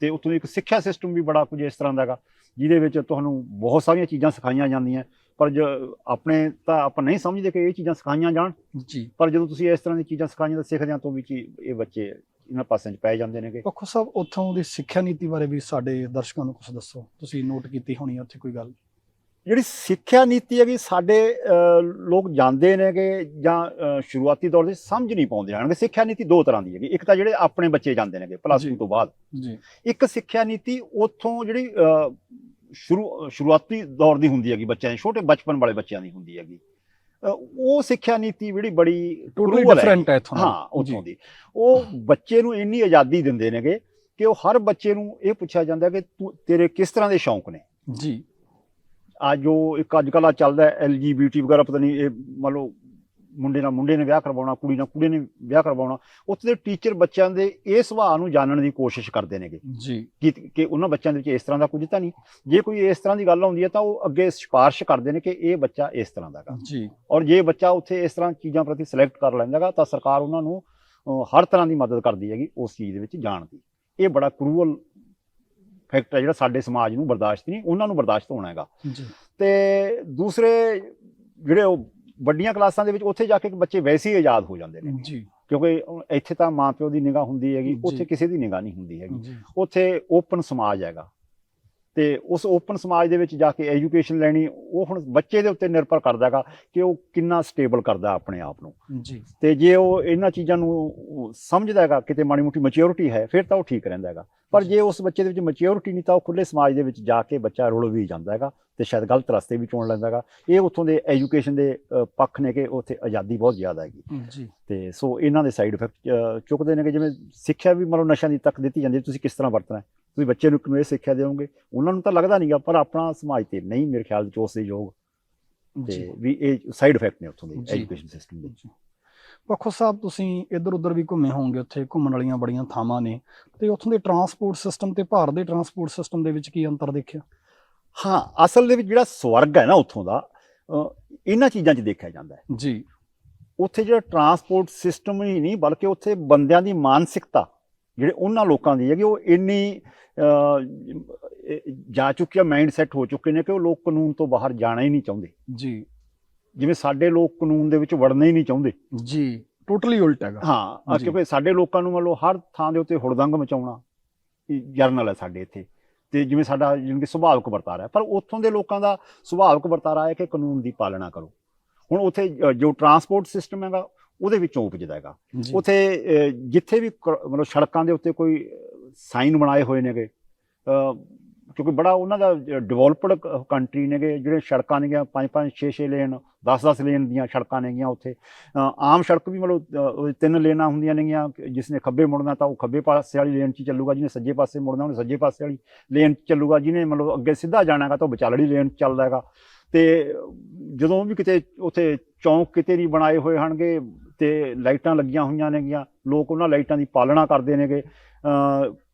ਤੇ ਉੱਥੋਂ ਦੀ ਇੱਕ ਸਿੱਖਿਆ ਸਿਸਟਮ ਵੀ ਬੜਾ ਕੁਝ ਇਸ ਤਰ੍ਹਾਂ ਦਾ ਹੈਗਾ ਜਿਹਦੇ ਵਿੱਚ ਤੁਹਾਨੂੰ ਬਹੁਤ ਸਾਰੀਆਂ ਚੀਜ਼ਾਂ ਸਿਖਾਈਆਂ ਜਾਂਦੀਆਂ ਪਰ ਜੋ ਆਪਣੇ ਤਾਂ ਆਪਾਂ ਨਹੀਂ ਸਮਝਦੇ ਕਿ ਇਹ ਚੀਜ਼ਾਂ ਸਿਖਾਈਆਂ ਜਾਣ। ਜੀ। ਪਰ ਜਦੋਂ ਤੁਸੀਂ ਇਸ ਤਰ੍ਹਾਂ ਦੀ ਚੀਜ਼ਾਂ ਸਿਖਾਈਆਂ ਤਾਂ ਸਿੱਖਦਿਆਂ ਤੋਂ ਵੀ ਚੀ- ਇਹ ਬੱਚੇ ਇਹਨਾਂ ਪਾਸਿਆਂ 'ਚ ਪੈ ਜਾਂਦੇ ਨੇਗੇ। ਪੱਖੋ ਸਾਹਿਬ ਉੱਥੋਂ ਦੀ ਸਿੱਖਿਆ ਨੀਤੀ ਬਾਰੇ ਵੀ ਸਾਡੇ ਦਰਸ਼ਕਾਂ ਨੂੰ ਕੁਝ ਦੱਸੋ। ਤੁਸੀਂ ਨੋਟ ਕੀਤੀ ਹੋਣੀ ਹੈ ਉੱਥੇ ਕੋਈ ਗੱਲ। ਜਿਹੜੀ ਸਿੱਖਿਆ ਨੀਤੀ ਹੈਗੀ ਸਾਡੇ ਲੋਕ ਜਾਣਦੇ ਨੇਗੇ ਜਾਂ ਅਹ, ਸ਼ੁਰੂਆਤੀ ਦੌਰ ਦੇ ਸਮਝ ਨਹੀਂ ਪਾਉਂਦੇ ਹਨ ਸਿੱਖਿਆ ਨੀਤੀ ਦੋ ਤਰ੍ਹਾਂ ਦੀ ਹੈਗੀ। ਇੱਕ ਤਾਂ ਜਿਹੜੇ ਆਪਣੇ ਬੱਚੇ ਜਾਂਦੇ ਨੇਗੇ ਪਲੱਸ ਜੀ। 2 ਤੋਂ ਬਾਅਦ। ਜੀ। ਇੱਕ ਸਿੱਖਿਆ ਨੀਤੀ ਉੱਥੋਂ ਜਿਹੜੀ ਸ਼ੁਰੂ ਸ਼ੁਰੂਆਤੀ ਦੌਰ ਦੀ ਹੁੰਦੀ ਹੈਗੀ ਬੱਚਿਆਂ ਦੀ ਛੋਟੇ ਬਚਪਨ ਵਾਲੇ ਬੱਚਿਆਂ ਦੀ ਹੁੰਦੀ ਹੈਗੀ। ਉਹ ਸਿੱਖਿਆ ਨੀਤੀ ਜਿਹੜੀ ਬੜੀ ਟੋਟਲੀ। ਡਿਫਰੈਂਟ ਹੈ ਇੱਥੋਂ। ਹਾਂ ਉੱਥੋਂ ਦੀ। ਉਹ ਬੱਚੇ ਨੂੰ ਇੰਨੀ ਆਜ਼ਾਦੀ ਦਿੰਦੇ ਨੇਗੇ ਕਿ ਉਹ ਹਰ ਬੱਚੇ ਨੂੰ ਇਹ ਪੁੱਛਿਆ ਜਾਂਦਾ ਕਿ ਤੂੰ ਤੇਰੇ ਕਿਸ ਤਰ੍ਹਾਂ ਦੇ ਸ਼ੌਂਕ ਨੇ? ਜੀ। ਆ ਜੋ ਇੱਕ ਅੱਜ ਕੱਲ੍ਹ ਆ ਚੱਲਦਾ ਐਲਜੀਬੀਟੀ ਵਗੈਰਾ ਪਤਾ ਨਹੀਂ ਇਹ ਮੰਨ ਲਓ ਮੁੰਡੇ ਨਾਲ ਮੁੰਡੇ ਨੇ ਵਿਆਹ ਕਰਵਾਉਣਾ ਕੁੜੀ ਨਾਲ ਕੁੜੀ ਨੇ ਵਿਆਹ ਕਰਵਾਉਣਾ ਉੱਥੇ ਦੇ ਟੀਚਰ ਬੱਚਿਆਂ ਦੇ ਇਹ ਸੁਭਾਅ ਨੂੰ ਜਾਣਨ ਦੀ ਕੋਸ਼ਿਸ਼ ਕਰਦੇ ਨੇਗੇ। ਜੀ। ਕਿ ਉਹਨਾਂ ਬੱਚਿਆਂ ਦੇ ਵਿੱਚ ਇਸ ਤਰ੍ਹਾਂ ਦਾ ਕੁਝ ਤਾਂ ਨਹੀਂ। ਜੇ ਕੋਈ ਇਸ ਤਰ੍ਹਾਂ ਦੀ ਗੱਲ ਆਉਂਦੀ ਹੈ ਤਾਂ ਉਹ ਅੱਗੇ ਸਿਫਾਰਿਸ਼ ਕਰਦੇ ਨੇ ਕਿ ਇਹ ਬੱਚਾ ਇਸ ਤਰ੍ਹਾਂ ਦਾ ਗਾ ਜੀ। ਔਰ ਜੇ ਬੱਚਾ ਉੱਥੇ ਇਸ ਤਰ੍ਹਾਂ ਚੀਜ਼ਾਂ ਪ੍ਰਤੀ ਸਿਲੈਕਟ ਕਰ ਲੈਂਦਾ ਗਾ ਤਾਂ ਸਰਕਾਰ ਉਹਨਾਂ ਨੂੰ ਹਰ ਤਰ੍ਹਾਂ ਦੀ ਮਦਦ ਕਰਦੀ ਹੈਗੀ ਉਸ ਚੀਜ਼ ਦੇ ਵਿੱਚ ਜਾਣ ਦੀ। ਇਹ ਬੜਾ ਕਰੂਅਲ ਫੈਕਟ ਹੈ ਜਿਹੜਾ ਸਾਡੇ ਸਮਾਜ ਨੂੰ ਬਰਦਾਸ਼ਤ ਨਹੀਂ ਉਹਨਾਂ ਨੂੰ ਬਰਦਾਸ਼ਤ ਹੋਣਾ ਹੈਗਾ। ਜੀ। ਤੇ ਦੂਸਰੇ ਜਿਹੜੇ ਉਹ ਵੱਡੀਆਂ ਕਲਾਸਾਂ ਦੇ ਵਿੱਚ ਉੱਥੇ ਜਾ ਕੇ ਬੱਚੇ ਵੈਸੇ ਹੀ ਆਜ਼ਾਦ ਹੋ ਜਾਂਦੇ ਨੇ। ਜੀ। ਕਿਉਂਕਿ ਇੱਥੇ ਤਾਂ ਮਾਪਿਓ ਦੀ ਨਿਗਾਹ ਹੁੰਦੀ ਹੈਗੀ। ਉੱਥੇ ਕਿਸੇ ਦੀ ਨਿਗਾਹ ਨਹੀਂ ਹੁੰਦੀ ਹੈਗੀ। ਉੱਥੇ ਓਪਨ ਸਮਾਜ ਹੈਗਾ। ਤੇ ਉਸ ਓਪਨ ਸਮਾਜ ਦੇ ਵਿੱਚ ਜਾ ਕੇ ਐਜੂਕੇਸ਼ਨ ਲੈਣੀ ਉਹ ਹੁਣ ਬੱਚੇ ਦੇ ਉੱਤੇ ਨਿਰਭਰ ਕਰਦਾ ਹੈਗਾ ਕਿ ਉਹ ਕਿੰਨਾ ਸਟੇਬਲ ਕਰਦਾ ਆਪਣੇ ਆਪ ਨੂੰ। ਜੀ। ਤੇ ਜੇ ਉਹ ਇਹਨਾਂ ਚੀਜ਼ਾਂ ਨੂੰ ਸਮਝਦਾ ਹੈਗਾ ਕਿਤੇ ਮਾੜੀ ਮੋਟੀ ਮੈਚਿਓਰਿਟੀ ਹੈ ਫਿਰ ਤਾਂ ਉਹ ਠੀਕ ਰਹਿੰਦਾ ਹੈਗਾ। ਪਰ ਜੀ। ਉਸ ਬੱਚੇ ਦੇ ਵਿੱਚ ਮੈਚਿਓਰਿਟੀ ਨਹੀਂ ਤਾਂ ਉਹ ਖੁੱਲੇ ਸਮਾਜ ਦੇ ਵਿੱਚ ਜਾ ਕੇ ਬੱਚਾ ਰੁਲ ਵੀ ਜਾਂਦਾ ਹੈਗਾ ਤੇ ਸ਼ਾਇਦ ਗਲਤ ਰਸਤੇ ਵੀ ਚੁਣ ਲੈਂਦਾ ਹੈਗਾ। ਇਹ ਉੱਥੋਂ ਦੇ ਐਜੂਕੇਸ਼ਨ ਦੇ ਪੱਖ ਨੇ ਕਿ ਉੱਥੇ ਆਜ਼ਾਦੀ ਬਹੁਤ ਜ਼ਿਆਦਾ ਹੈਗੀ। ਜੀ। ਤੇ ਸੋ ਇਹਨਾਂ ਦੇ ਸਾਈਡ ਇਫੈਕਟ ਚੁੱਕਦੇ ਨੇ ਕਿ ਜਿਵੇਂ ਸਿੱਖਿਆ ਵੀ ਮਤਲਬ ਨਸ਼ਿਆਂ ਦੀ ਤੱਕ ਦਿੱਤੀ ਜਾਂਦੀ ਤੁਸੀਂ ਕਿਸ ਤਰ੍ਹਾਂ ਵਰਤਣਾ ਹੈ? ਤੁਸੀਂ ਬੱਚੇ ਨੂੰ ਕਿਵੇਂ ਸਿੱਖਿਆ ਦਿਓਗੇ? ਉਹਨਾਂ ਨੂੰ ਤਾਂ ਲੱਗਦਾ ਨਹੀਂਗਾ ਪਰ ਆਪਣਾ ਸਮਾਜ ਤੇ ਨਹੀਂ ਮੇਰੇ ਖਿਆਲ ਵਿੱਚ ਉਸ ਦੇ ਯੋਗ ਜੀ। ਤੇ ਵੀ ਇਹ ਸਾਈਡ ਇਫੈਕਟ ਨੇ ਉੱਥੋਂ ਦੇ। ਐਜੂਕੇਸ਼ਨ ਸਿਸਟਮ ਦੇ। ਪੱਖੋ ਸਾਹਿਬ ਤੁਸੀਂ ਇੱਧਰ ਉੱਧਰ ਵੀ ਘੁੰਮੇ ਹੋਵੋਗੇ ਉੱਥੇ ਘੁੰਮਣ ਵਾਲੀਆਂ ਬੜੀਆਂ ਥਾਵਾਂ ਨੇ। ਤੇ ਉੱਥੋਂ ਦੇ ਟਰਾਂਸਪੋਰਟ ਸਿਸਟਮ ਤੇ ਭਾਰਤ ਦੇ ਟਰਾਂਸਪੋਰਟ ਸਿਸਟਮ ਦੇ ਵਿੱਚ ਕੀ ਅੰਤਰ ਦੇਖਿਆ? ਹਾਂ ਅਸਲ ਦੇ ਵਿੱਚ ਜਿਹੜਾ ਸਵਰਗ ਹੈ ਨਾ ਉੱਥੋਂ ਦਾ ਇਹਨਾਂ ਚੀਜ਼ਾਂ 'ਚ ਦੇਖਿਆ ਜਾਂਦਾ ਹੈ। ਜੀ। ਉੱਥੇ ਜਿਹੜਾ ਟਰਾਂਸਪੋਰਟ ਸਿਸਟਮ ਹੀ ਨਹੀਂ ਬਲਕਿ ਉੱਥੇ ਬੰਦਿਆਂ ਦੀ ਮਾਨਸਿਕਤਾ ਜਿਹੜੇ ਉਹਨਾਂ ਲੋਕਾਂ ਦੀ ਹੈਗੀ ਉਹ ਇੰਨੀ ਜਾ ਚੁੱਕੀ ਹੈ ਮਾਈਂਡ ਸੈਟ ਹੋ ਚੁੱਕੇ ਨੇ ਕਿ ਉਹ ਲੋਕ ਕਾਨੂੰਨ ਤੋਂ ਬਾਹਰ ਜਾਣਾ ਹੀ ਨਹੀਂ ਚਾਹੁੰਦੇ। ਜੀ। ਜਿਵੇਂ ਸਾਡੇ ਲੋਕ ਕਾਨੂੰਨ ਦੇ ਵਿੱਚ ਵੜਨਾ ਹੀ ਨਹੀਂ ਚਾਹੁੰਦੇ। ਜੀ ਟੋਟਲੀ ਉਲਟ ਹੈਗਾ। ਹਾਂ। ਕਿਉਂਕਿ ਸਾਡੇ ਲੋਕਾਂ ਨੂੰ ਮੰਨ ਲਓ ਹਰ ਥਾਂ ਦੇ ਉੱਤੇ ਹੁੜਦੰਗ ਮਚਾਉਣਾ ਜਰਨਲ ਹੈ ਸਾਡੇ ਇੱਥੇ। ਤੇ ਜਿਵੇਂ ਸਾਡਾ ਜਿਵੇਂ ਕਿ ਸੁਭਾਵਿਕ ਵਰਤਾਰਾ ਹੈ ਪਰ ਉੱਥੋਂ ਦੇ ਲੋਕਾਂ ਦਾ ਸੁਭਾਵਿਕ ਵਰਤਾਰਾ ਹੈ ਕਿ ਕਾਨੂੰਨ ਦੀ ਪਾਲਣਾ ਕਰੋ। ਹੁਣ ਉੱਥੇ ਜੋ ਟਰਾਂਸਪੋਰਟ ਸਿਸਟਮ ਹੈਗਾ ਉਹਦੇ ਵਿੱਚੋਂ ਉਪਜਦਾ ਹੈਗਾ। ਉੱਥੇ ਜਿੱਥੇ ਵੀ ਮਤਲਬ ਸੜਕਾਂ ਦੇ ਉੱਤੇ ਕੋਈ ਸਾਈਨ ਬਣਾਏ ਹੋਏ ਨੇਗੇ ਕਿਉਂਕਿ ਬੜਾ ਉਹਨਾਂ ਦਾ ਡਿਵੈਲਪਡ ਕੰਟਰੀ ਨੇਗੇ ਜਿਹੜੇ ਸੜਕਾਂ ਨੇਗੀਆਂ 5 5 6 6 ਲੇਨ 10 10 ਲੇਨ ਦੀਆਂ ਸੜਕਾਂ ਨੇਗੀਆਂ ਉੱਥੇ। ਆਮ ਸੜਕ ਵੀ ਮਤਲਬ ਤਿੰਨ ਲੇਨਾਂ ਹੁੰਦੀਆਂ ਨੇਗੀਆਂ ਜਿਸ ਨੇ ਖੱਬੇ ਮੁੜਨਾ ਤਾਂ ਉਹ ਖੱਬੇ ਪਾਸੇ ਵਾਲੀ ਲੇਨ 'ਚ ਚੱਲੂਗਾ ਜਿਹਨੇ ਸੱਜੇ ਪਾਸੇ ਮੁੜਨਾ ਉਹਨੇ ਸੱਜੇ ਪਾਸੇ ਵਾਲੀ ਲੇਨ 'ਚ ਚੱਲੂਗਾ ਜਿਹਨੇ ਮਤਲਬ ਅੱਗੇ ਸਿੱਧਾ ਜਾਣਾ ਹੈਗਾ ਤਾਂ ਉਹ ਵਿਚਾਲੜੀ ਲੇਨ 'ਚ ਚੱਲਦਾ ਹੈਗਾ। ਤੇ ਜਦੋਂ ਵੀ ਕਿਤੇ ਉੱਥੇ ਚੌਂਕ ਕਿਤੇ ਨਹੀਂ ਬਣਾਏ ਹੋਏ ਹਨਗੇ ਤੇ ਲਾਈਟਾਂ ਲੱਗੀਆਂ ਹੋਈਆਂ ਨੇਗੀਆਂ। ਲੋਕ ਉਹਨਾਂ ਲਾਈਟਾਂ ਦੀ ਪਾਲਣਾ ਕਰਦੇ ਨੇਗੇ।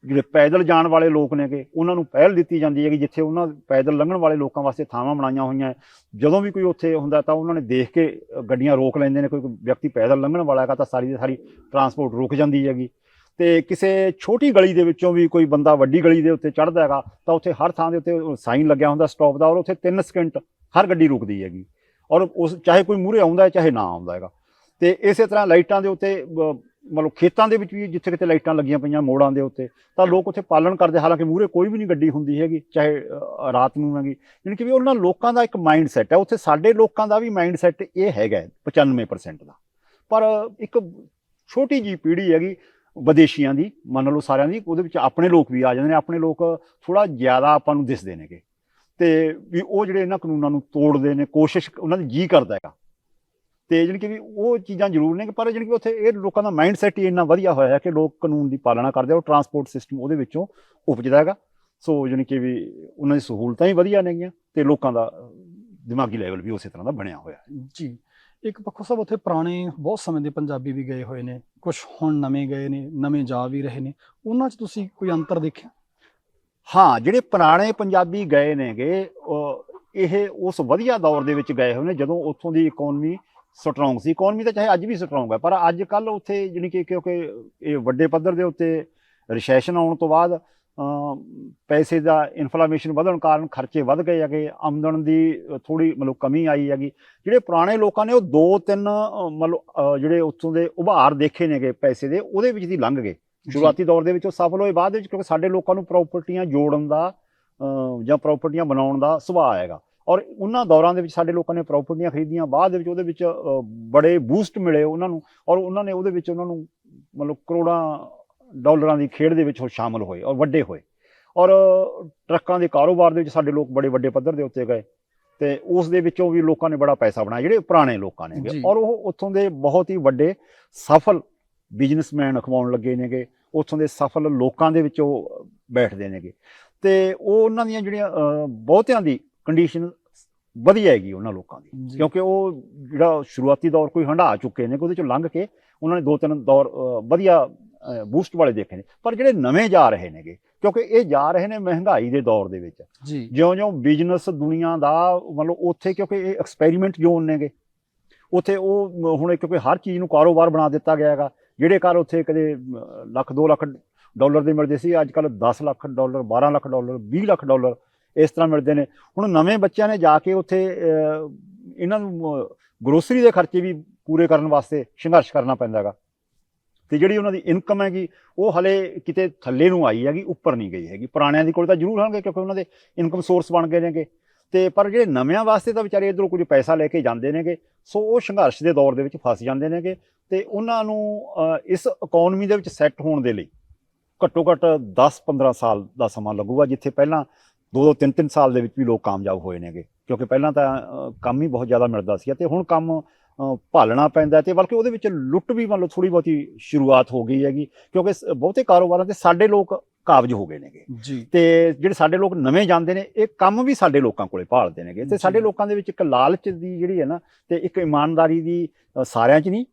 ਜਿਹੜੇ ਪੈਦਲ ਜਾਣ ਵਾਲੇ ਲੋਕ ਨੇਗੇ, ਉਹਨਾਂ ਨੂੰ ਪਹਿਲ ਦਿੱਤੀ ਜਾਂਦੀ ਹੈਗੀ, ਜਿੱਥੇ ਉਹਨਾਂ ਪੈਦਲ ਲੰਘਣ ਵਾਲੇ ਲੋਕਾਂ ਵਾਸਤੇ ਥਾਵਾਂ ਬਣਾਈਆਂ ਹੋਈਆਂ। ਜਦੋਂ ਵੀ ਕੋਈ ਉੱਥੇ ਹੁੰਦਾ ਤਾਂ ਉਹਨਾਂ ਨੇ ਦੇਖ ਕੇ ਗੱਡੀਆਂ ਰੋਕ ਲੈਂਦੇ ਨੇ। ਕੋਈ ਵਿਅਕਤੀ ਪੈਦਲ ਲੰਘਣ ਵਾਲਾ ਹੈਗਾ ਤਾਂ ਸਾਰੀ ਦੀ ਸਾਰੀ ਟਰਾਂਸਪੋਰਟ ਰੁਕ ਜਾਂਦੀ ਹੈਗੀ। ਤੇ ਕਿਸੇ ਛੋਟੀ ਗਲੀ ਦੇ ਵਿੱਚੋਂ ਵੀ ਕੋਈ ਬੰਦਾ ਵੱਡੀ ਗਲੀ ਦੇ ਉੱਤੇ ਚੜ੍ਹਦਾ ਹੈਗਾ, ਤਾਂ ਉੱਥੇ ਹਰ ਥਾਂ ਦੇ ਉੱਤੇ ਸਾਈਨ ਲੱਗਿਆ ਹੁੰਦਾ ਸਟਾਪ ਦਾ ਔਰ ਉੱਥੇ 3 ਸਕਿੰਟ ਹਰ ਗੱਡੀ ਰੁਕਦੀ ਹੈਗੀ। ਔਰ ਉਸ ਚਾਹੇ ਕੋਈ ਮੂਹਰੇ ਆਉਂਦਾ ਹੈ, ਚਾਹੇ ਨਾ ਆਉਂਦਾ ਹੈਗਾ। ਤੇ ਇਸੇ ਤਰ੍ਹਾਂ ਲਾਈਟਾਂ ਦੇ ਉੱਤੇ ਅ, ਮਤਲਬ ਖੇਤਾਂ ਦੇ ਵਿੱਚ ਵੀ ਜਿੱਥੇ ਕਿਤੇ ਲਾਈਟਾਂ ਲੱਗੀਆਂ ਪਈਆਂ ਮੋੜਾਂ ਦੇ ਉੱਤੇ ਤਾਂ ਲੋਕ ਉੱਥੇ ਪਾਲਣ ਕਰਦੇ। ਹਾਲਾਂਕਿ ਮੂਹਰੇ ਕੋਈ ਵੀ ਨਹੀਂ ਗੱਡੀ ਹੁੰਦੀ ਹੈਗੀ ਚਾਹੇ ਰਾਤ ਨੂੰ ਹੈਗੀ। ਯਾਨੀ ਕਿ ਵੀ ਉਹਨਾਂ ਲੋਕਾਂ ਦਾ ਇੱਕ ਮਾਈਂਡ ਸੈਟ ਹੈ। ਉੱਥੇ ਸਾਡੇ ਲੋਕਾਂ ਦਾ ਵੀ ਮਾਈਂਡ ਸੈਟ ਇਹ ਹੈਗਾ ਹੈ 95% ਦਾ। ਪਰ ਇੱਕ ਛੋਟੀ ਜੀ ਪੀੜ੍ਹੀ ਹੈਗੀ ਵਿਦੇਸ਼ੀਆਂ ਦੀ ਮੰਨ ਲਓ ਸਾਰਿਆਂ ਦੀ ਉਹਦੇ ਵਿੱਚ ਆਪਣੇ ਲੋਕ ਵੀ ਆ ਜਾਂਦੇ ਨੇ। ਆਪਣੇ ਲੋਕ ਥੋੜਾ ਜ਼ਿਆਦਾ ਆਪਾਂ ਨੂੰ ਦਿਸਦੇ ਨੇਗੇ। ਤੇ ਵੀ ਉਹ ਜਿਹੜੇ ਇਹਨਾਂ ਕਾਨੂੰਨਾਂ ਨੂੰ ਤੋੜਦੇ ਨੇ ਕੋਸ਼ਿਸ਼ ਉਹਨਾਂ ਦੀ ਜੀ ਕਰਦਾ ਹੈਗਾ। ਤੇ ਜਾਣੀ ਕਿ ਵੀ ਉਹ ਚੀਜ਼ਾਂ ਜ਼ਰੂਰ ਨੇ ਪਰ ਜਾਣੀ ਕਿ ਉੱਥੇ ਇਹ ਲੋਕਾਂ ਦਾ ਮਾਈਂਡ ਸੈਟ ਹੀ ਇੰਨਾ ਵਧੀਆ ਹੋਇਆ ਹੈ ਕਿ ਲੋਕ ਕਾਨੂੰਨ ਦੀ ਪਾਲਣਾ ਕਰਦੇ ਆ ਉਹ ਟਰਾਂਸਪੋਰਟ ਸਿਸਟਮ ਉਹਦੇ ਵਿੱਚੋਂ ਉਪਜਦਾ ਹੈਗਾ। ਸੋ ਜਾਣੀ ਕਿ ਵੀ ਉਹਨਾਂ ਦੀ ਸਹੂਲਤਾਂ ਹੀ ਵਧੀਆ ਨੇਗੀਆਂ ਤੇ ਲੋਕਾਂ ਦਾ ਦਿਮਾਗੀ ਲੈਵਲ ਵੀ ਉਸੇ ਤਰ੍ਹਾਂ ਦਾ ਬਣਿਆ ਹੋਇਆ ਹੈ। ਜੀ ਇੱਕ ਪੱਖੋ ਸਾਹਿਬ ਉੱਥੇ ਪੁਰਾਣੇ ਬਹੁਤ ਸਮੇਂ ਦੇ ਪੰਜਾਬੀ ਵੀ ਗਏ ਹੋਏ ਨੇ ਕੁਝ ਹੁਣ ਨਵੇਂ ਗਏ ਨੇ ਨਵੇਂ ਜਾ ਵੀ ਰਹੇ ਨੇ। ਉਹਨਾਂ 'ਚ ਤੁਸੀਂ ਕੋਈ ਅੰਤਰ ਦੇਖਿਆ? ਹਾਂ ਜਿਹੜੇ ਪੁਰਾਣੇ ਪੰਜਾਬੀ ਗਏ ਨੇਗੇ ਉਹ ਇਹ ਉਸ ਵਧੀਆ ਦੌਰ ਦੇ ਵਿੱਚ ਗਏ ਹੋਏ ਨੇ ਜਦੋਂ ਉੱਥੋਂ ਦੀ ਇਕਨੋਮੀ ਸਟਰੋਂਗ ਸੀ ਇਕਨੋਮੀ ਤਾਂ ਚਾਹੇ ਅੱਜ ਵੀ ਸਟਰੋਂਗ ਹੈ ਪਰ ਅੱਜ ਕੱਲ ਉੱਥੇ ਜਾਣੀ ਕਿ ਕਿਉਂਕਿ ਇਹ ਵੱਡੇ ਪੱਧਰ ਦੇ ਉੱਤੇ ਰਿਸੈਸ਼ਨ ਆਉਣ ਤੋਂ ਬਾਅਦ ਪੈਸੇ ਦਾ ਇਨਫਲੇਸ਼ਨ ਵਧਣ ਕਾਰਨ ਖਰਚੇ ਵੱਧ ਗਏ ਹੈਗੇ ਆਮਦਨ ਦੀ ਥੋੜੀ ਮਤਲਬ ਕਮੀ ਆਈ ਹੈਗੀ। ਜਿਹੜੇ ਪੁਰਾਣੇ ਲੋਕਾਂ ਨੇ ਉਹ ਦੋ ਤਿੰਨ ਮਤਲਬ ਜਿਹੜੇ ਉੱਥੋਂ ਦੇ ਉਭਾਰ ਦੇਖੇ ਨੇਗੇ ਪੈਸੇ ਦੇ ਉਹਦੇ ਵਿੱਚ ਦੀ ਲੰਘ ਗਏ। ਸ਼ੁਰੂਆਤੀ ਦੌਰ ਦੇ ਵਿੱਚ ਉਹ ਸਫਲ ਹੋਏ ਬਾਅਦ ਵਿੱਚ ਕਿਉਂਕਿ ਸਾਡੇ ਲੋਕਾਂ ਨੂੰ ਪ੍ਰਾਪਰਟੀਆਂ ਜੋੜਨ ਦਾ ਜਾਂ ਪ੍ਰਾਪਰਟੀਆਂ ਬਣਾਉਣ ਦਾ ਸੁਭਾਅ ਹੈਗਾ। ਔਰ ਉਹਨਾਂ ਦੌਰਾਂ ਦੇ ਵਿੱਚ ਸਾਡੇ ਲੋਕਾਂ ਨੇ ਪ੍ਰਾਪਰਟੀਆਂ ਖਰੀਦੀਆਂ ਬਾਅਦ ਦੇ ਵਿੱਚ ਉਹਦੇ ਵਿੱਚ ਬੜੇ ਬੂਸਟ ਮਿਲੇ ਉਹਨਾਂ ਨੂੰ ਔਰ ਉਹਨਾਂ ਨੇ ਉਹਦੇ ਵਿੱਚ ਉਹਨਾਂ ਨੂੰ ਮਤਲਬ ਕਰੋੜਾਂ ਡਾਲਰਾਂ ਦੀ ਖੇਡ ਦੇ ਵਿੱਚ ਉਹ ਸ਼ਾਮਲ ਹੋਏ ਔਰ ਵੱਡੇ ਹੋਏ ਔਰ ਟਰੱਕਾਂ ਦੇ ਕਾਰੋਬਾਰ ਦੇ ਵਿੱਚ ਸਾਡੇ ਲੋਕ ਬੜੇ ਵੱਡੇ ਪੱਧਰ ਦੇ ਉੱਤੇ ਗਏ ਤੇ ਉਸ ਦੇ ਵਿੱਚੋਂ ਵੀ ਲੋਕਾਂ ਨੇ ਬੜਾ ਪੈਸਾ ਬਣਾਇਆ ਜਿਹੜੇ ਪੁਰਾਣੇ ਲੋਕਾਂ। ਨੇ ਔਰ ਉਹ ਉੱਥੋਂ ਦੇ ਬਹੁਤ ਹੀ ਵੱਡੇ ਸਫਲ ਬਿਜ਼ਨਸਮੈਨ ਅਖਵਾਉਣ ਲੱਗੇ ਨੇਗੇ ਉੱਥੋਂ ਦੇ ਸਫਲ ਲੋਕਾਂ ਦੇ ਵਿੱਚ ਉਹ ਬੈਠਦੇ ਨੇਗੇ ਤੇ ਉਹ ਉਹਨਾਂ ਦੀਆਂ ਜਿਹੜੀਆਂ ਬਹੁਤਿਆਂ ਦੀ ਕੰਡੀਸ਼ਨ ਵਧੀਆ ਹੈਗੀ ਉਹਨਾਂ ਲੋਕਾਂ ਦੀ। ਕਿਉਂਕਿ ਉਹ ਜਿਹੜਾ ਸ਼ੁਰੂਆਤੀ ਦੌਰ ਕੋਈ ਹੰਢਾ ਚੁੱਕੇ ਨੇ ਉਹਦੇ ਚੋਂ ਲੰਘ ਕੇ ਉਹਨਾਂ ਨੇ ਦੋ ਤਿੰਨ ਦੌਰ ਵਧੀਆ ਬੂਸਟ ਵਾਲੇ ਦੇਖੇ ਨੇ। ਪਰ ਜਿਹੜੇ ਨਵੇਂ ਜਾ ਰਹੇ ਨੇਗੇ ਕਿਉਂਕਿ ਇਹ ਜਾ ਰਹੇ ਨੇ ਮਹਿੰਗਾਈ ਦੇ ਦੌਰ ਦੇ ਵਿੱਚ। ਜਿਉਂ-ਜਿਉਂ ਬਿਜ਼ਨਸ ਦੁਨੀਆ ਦਾ ਮਤਲਬ ਉੱਥੇ ਕਿਉਂਕਿ ਇਹ ਐਕਸਪੈਰੀਮੈਂਟ ਜ਼ੋਨ ਨੇਗੇ ਉੱਥੇ ਉਹ ਹੁਣ ਕਿਉਂਕਿ ਹਰ ਚੀਜ਼ ਨੂੰ ਕਾਰੋਬਾਰ ਬਣਾ ਦਿੱਤਾ ਗਿਆ ਹੈਗਾ। ਜਿਹੜੇ ਘਰ ਉੱਥੇ ਕਦੇ ਲੱਖ 2 ਲੱਖ ਡਾਲਰ ਦੇ ਮਿਲਦੇ ਸੀ ਅੱਜ ਕੱਲ 10 lakh dollar 12 lakh dollar 20 lakh dollar ਇਸ ਤਰ੍ਹਾਂ ਮਿਲਦੇ ਨੇ। ਹੁਣ ਨਵੇਂ ਬੱਚਿਆਂ ਨੇ ਜਾ ਕੇ ਉੱਥੇ ਇਹਨਾਂ ਨੂੰ ਗਰੋਸਰੀ ਦੇ ਖਰਚੇ ਵੀ ਪੂਰੇ ਕਰਨ ਵਾਸਤੇ ਸੰਘਰਸ਼ ਕਰਨਾ ਪੈਂਦਾ ਹੈਗਾ ਤੇ ਜਿਹੜੀ ਉਹਨਾਂ ਦੀ ਇਨਕਮ ਹੈਗੀ, ਉਹ ਹਲੇ ਕਿਤੇ ਥੱਲੇ ਨੂੰ ਆਈ ਹੈਗੀ, ਉੱਪਰ ਨਹੀਂ ਗਈ ਹੈਗੀ। ਪੁਰਾਣਿਆਂ ਦੇ ਕੋਲ ਤਾਂ ਜ਼ਰੂਰ ਹੋਣਗੇ ਕਿਉਂਕਿ ਉਹਨਾਂ ਦੇ ਇਨਕਮ ਸੋਰਸ ਬਣ ਗਏ ਨੇਗੇ। ਤੇ ਪਰ ਜਿਹੜੇ ਨਵਿਆਂ ਵਾਸਤੇ ਤਾਂ ਵਿਚਾਰੇ ਇਧਰੋਂ ਕੁਝ ਪੈਸਾ ਲੈ ਕੇ ਜਾਂਦੇ ਨੇਗੇ, ਸੋ ਉਹ ਸੰਘਰਸ਼ ਦੇ ਦੌਰ ਦੇ ਵਿੱਚ ਫਸ ਜਾਂਦੇ ਨੇਗੇ ਤੇ ਉਹਨਾਂ ਨੂੰ ਇਸ ਇਕਨੋਮੀ ਦੇ ਵਿੱਚ ਸੈੱਟ ਹੋਣ ਦੇ ਲਈ ਘੱਟੋ ਘੱਟ 10-15 ਸਾਲ ਦਾ ਸਮਾਂ ਲੱਗੂਗਾ, ਜਿੱਥੇ ਪਹਿਲਾਂ 2-2 3-3 ਸਾਲ ਦੇ ਵਿੱਚ ਵੀ ਲੋਕ ਕਾਮਯਾਬ ਹੋਏ ਨੇਗੇ। ਕਿਉਂਕਿ ਪਹਿਲਾਂ ਤਾਂ ਕੰਮ ਹੀ ਬਹੁਤ ਜ਼ਿਆਦਾ ਮਿਲਦਾ ਸੀ ਤੇ ਹੁਣ ਕੰਮ ਭਾਲਣਾ ਪੈਂਦਾ ਤੇ ਬਲਕਿ ਉਹਦੇ ਵਿੱਚ ਲੁੱਟ ਵੀ ਮੰਨ ਲਓ ਥੋੜੀ ਬਹੁਤੀ ਸ਼ੁਰੂਆਤ ਹੋ ਗਈ ਹੈਗੀ। ਕਿਉਂਕਿ ਬਹੁਤੇ ਕਾਰੋਬਾਰਾਂ ਤੇ ਸਾਡੇ ਲੋਕ ਕਾਬਜ ਹੋ ਗਏ ਨੇਗੇ। ਜੀ। ਤੇ ਜਿਹੜੇ ਸਾਡੇ ਲੋਕ ਨਵੇਂ ਜਾਂਦੇ ਨੇ ਇਹ ਕੰਮ ਵੀ ਸਾਡੇ ਲੋਕਾਂ ਕੋਲੇ ਭਾਲਦੇ ਨੇਗੇ। ਤੇ ਸਾਡੇ। ਲੋਕਾਂ ਦੇ ਵਿੱਚ ਇੱਕ ਲਾਲਚ ਦੀ ਜਿਹੜੀ ਹੈ ਨਾ ਤੇ ਇੱਕ ਇਮਾਨਦਾਰੀ ਦੀ ਸਾਰਿਆਂ 'ਚ ਨਹੀਂ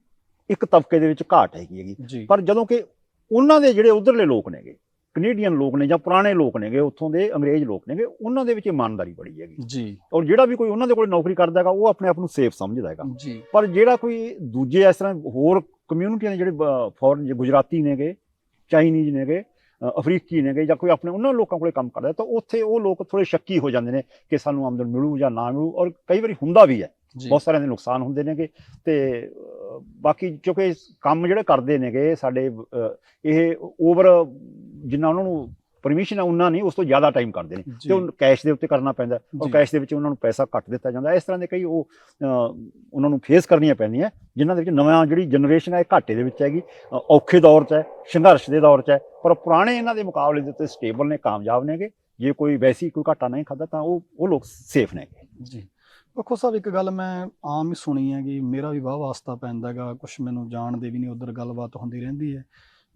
ਇੱਕ ਤਬਕੇ ਦੇ ਵਿੱਚ ਘਾਟ ਹੈਗੀ ਹੈਗੀ। ਪਰ ਜਦੋਂ ਕਿ ਉਹਨਾਂ ਦੇ ਜਿਹੜੇ ਉਧਰਲੇ ਲੋਕ ਨੇਗੇ ਕੈਨੇਡੀਅਨ ਲੋਕ ਨੇ ਜਾਂ ਪੁਰਾਣੇ ਲੋਕ ਨੇਗੇ ਉੱਥੋਂ ਦੇ ਅੰਗਰੇਜ਼ ਲੋਕ ਨੇਗੇ ਉਹਨਾਂ ਦੇ ਵਿੱਚ ਇਮਾਨਦਾਰੀ ਬੜੀ ਹੈਗੀ। ਜੀ। ਔਰ ਜਿਹੜਾ ਵੀ ਕੋਈ ਉਹਨਾਂ ਦੇ ਕੋਲ ਨੌਕਰੀ ਕਰਦਾ ਹੈਗਾ ਉਹ ਆਪਣੇ ਆਪ ਨੂੰ ਸੇਫ ਸਮਝਦਾ ਹੈਗਾ। ਜੀ। ਪਰ ਜਿਹੜਾ ਕੋਈ ਦੂਜੇ ਇਸ ਤਰ੍ਹਾਂ ਹੋਰ ਕਮਿਊਨਿਟੀਆਂ ਦੇ ਜਿਹੜੇ ਫੋਰਨ ਗੁਜਰਾਤੀ ਨੇਗੇ ਚਾਈਨੀਜ਼ ਨੇਗੇ ਅਫਰੀਕੀ ਨੇਗੇ ਜਾਂ ਕੋਈ ਆਪਣੇ ਉਹਨਾਂ ਲੋਕਾਂ ਕੋਲੇ ਕੰਮ ਕਰਦਾ ਤਾਂ ਉੱਥੇ ਉਹ ਲੋਕ ਥੋੜੇ ਸ਼ੱਕੀ ਹੋ ਜਾਂਦੇ ਨੇ ਕਿ ਸਾਨੂੰ ਆਮਦਨ ਮਿਲੂ ਜਾਂ ਨਾ ਮਿਲੂ। ਔਰ ਕਈ ਵਾਰੀ ਹੁੰਦਾ ਵੀ ਹੈ। ਜੀ ਬਹੁਤ ਸਾਰਿਆਂ ਦੇ ਨੁਕਸਾਨ ਹੁੰਦੇ ਨੇਗੇ ਤੇ ਬਾਕੀ ਕਿਉਂਕਿ ਕੰਮ ਜਿਹੜੇ ਕਰਦੇ ਨੇਗੇ ਸਾਡੇ ਇਹ ਓਵਰ ਜਿੰਨਾ ਉਹਨਾਂ ਨੂੰ ਪਰਮਿਸ਼ਨ ਹੈ ਉਹਨਾਂ ਨਹੀਂ ਉਸ ਤੋਂ ਜ਼ਿਆਦਾ ਟਾਈਮ ਕਰਦੇ ਨੇ। ਤੇ ਉਹ ਕੈਸ਼ ਦੇ ਉੱਤੇ ਕਰਨਾ ਪੈਂਦਾ ਔਰ। ਕੈਸ਼ ਦੇ ਵਿੱਚ ਉਹਨਾਂ ਨੂੰ ਪੈਸਾ ਕੱਟ ਦਿੱਤਾ ਜਾਂਦਾ ਇਸ ਤਰ੍ਹਾਂ ਦੇ ਕਈ ਉਹ ਉਹਨਾਂ ਨੂੰ ਫੇਸ ਕਰਨੀਆਂ ਪੈਂਦੀਆਂ ਜਿਨ੍ਹਾਂ ਦੇ ਵਿੱਚ ਨਵਾਂ ਜਿਹੜੀ ਜਨਰੇਸ਼ਨ ਹੈ ਇਹ ਘਾਟੇ ਦੇ ਵਿੱਚ ਹੈਗੀ ਔਖੇ ਦੌਰ 'ਚ ਹੈ ਸੰਘਰਸ਼ ਦੇ ਦੌਰ 'ਚ ਹੈ ਪਰ ਪੁਰਾਣੇ ਇਹਨਾਂ ਦੇ ਮੁਕਾਬਲੇ ਦੇ ਉੱਤੇ ਸਟੇਬਲ ਨੇ ਕਾਮਯਾਬ ਨੇਗੇ। ਜੇ ਕੋਈ ਵੈਸੀ ਕੋਈ ਘਾਟਾ ਨਹੀਂ ਖਾਦਾ ਤਾਂ ਉਹ ਉਹ ਲੋਕ ਸੇਫ ਨੇ ਜੀ। ਪੱਖੋ ਸਾਹਿਬ ਇੱਕ ਗੱਲ ਮੈਂ ਆਮ ਹੀ ਸੁਣੀ ਹੈ ਕਿ ਮੇਰਾ ਵੀ ਵਾਹ ਵਾਸਤਾ ਪੈਂਦਾ ਹੈਗਾ ਕੁਝ ਮੈਨੂੰ ਜਾਣਦੇ ਵੀ ਨਹੀਂ, ਉਧਰ ਗੱਲਬਾਤ ਹੁੰਦੀ ਰਹਿੰਦੀ ਹੈ।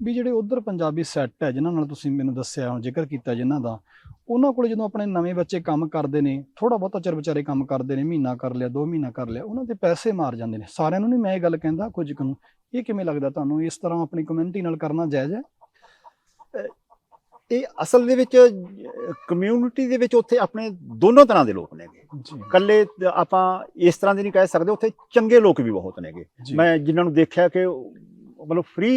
ਵੀ ਜਿਹੜੇ ਉਧਰ ਪੰਜਾਬੀ ਸੈੱਟ ਹੈ, ਜਿਨ੍ਹਾਂ ਨਾਲ ਤੁਸੀਂ ਮੈਨੂੰ ਦੱਸਿਆ, ਹੁਣ ਜ਼ਿਕਰ ਕੀਤਾ ਜਿਨ੍ਹਾਂ ਦਾ, ਉਹਨਾਂ ਕੋਲ ਜਦੋਂ ਆਪਣੇ ਨਵੇਂ ਬੱਚੇ ਕੰਮ ਕਰਦੇ ਨੇ ਥੋੜਾ ਬਹੁਤਾ ਚਿਰ ਵਿਚਾਰੇ ਕੰਮ ਕਰਦੇ ਨੇ, ਮਹੀਨਾ ਕਰ ਲਿਆ, ਦੋ ਮਹੀਨਾ ਕਰ ਲਿਆ, ਉਹਨਾਂ ਦੇ ਪੈਸੇ ਮਾਰ ਜਾਂਦੇ ਨੇ। ਸਾਰਿਆਂ ਨੂੰ ਨਹੀਂ ਮੈਂ ਇਹ ਗੱਲ ਕਹਿੰਦਾ, ਕੁਝ ਕੁ ਨੂੰ। ਇਹ ਕਿਵੇਂ ਲੱਗਦਾ ਤੁਹਾਨੂੰ? ਇਸ ਤਰ੍ਹਾਂ ਆਪਣੀ ਕਮਿਊਨਿਟੀ ਨਾਲ ਕਰਨਾ ਜਾਇਜ਼ ਹੈ? ਇਹ ਅਸਲ ਦੇ ਵਿੱਚ ਕਮਿਊਨਿਟੀ ਦੇ ਵਿੱਚ ਉੱਥੇ ਆਪਣੇ ਦੋਨੋਂ ਤਰ੍ਹਾਂ ਦੇ ਲੋਕ ਨੇਗੇ। ਜੀ। ਇਕੱਲੇ ਆਪਾਂ ਇਸ ਤਰ੍ਹਾਂ ਦੇ ਨਹੀਂ ਕਹਿ ਸਕਦੇ ਉੱਥੇ ਚੰਗੇ ਲੋਕ ਵੀ ਬਹੁਤ ਨੇਗੇ। ਮੈਂ ਜਿਨ੍ਹਾਂ ਨੂੰ ਦੇਖਿਆ ਕਿ ਮਤਲਬ ਫ੍ਰੀ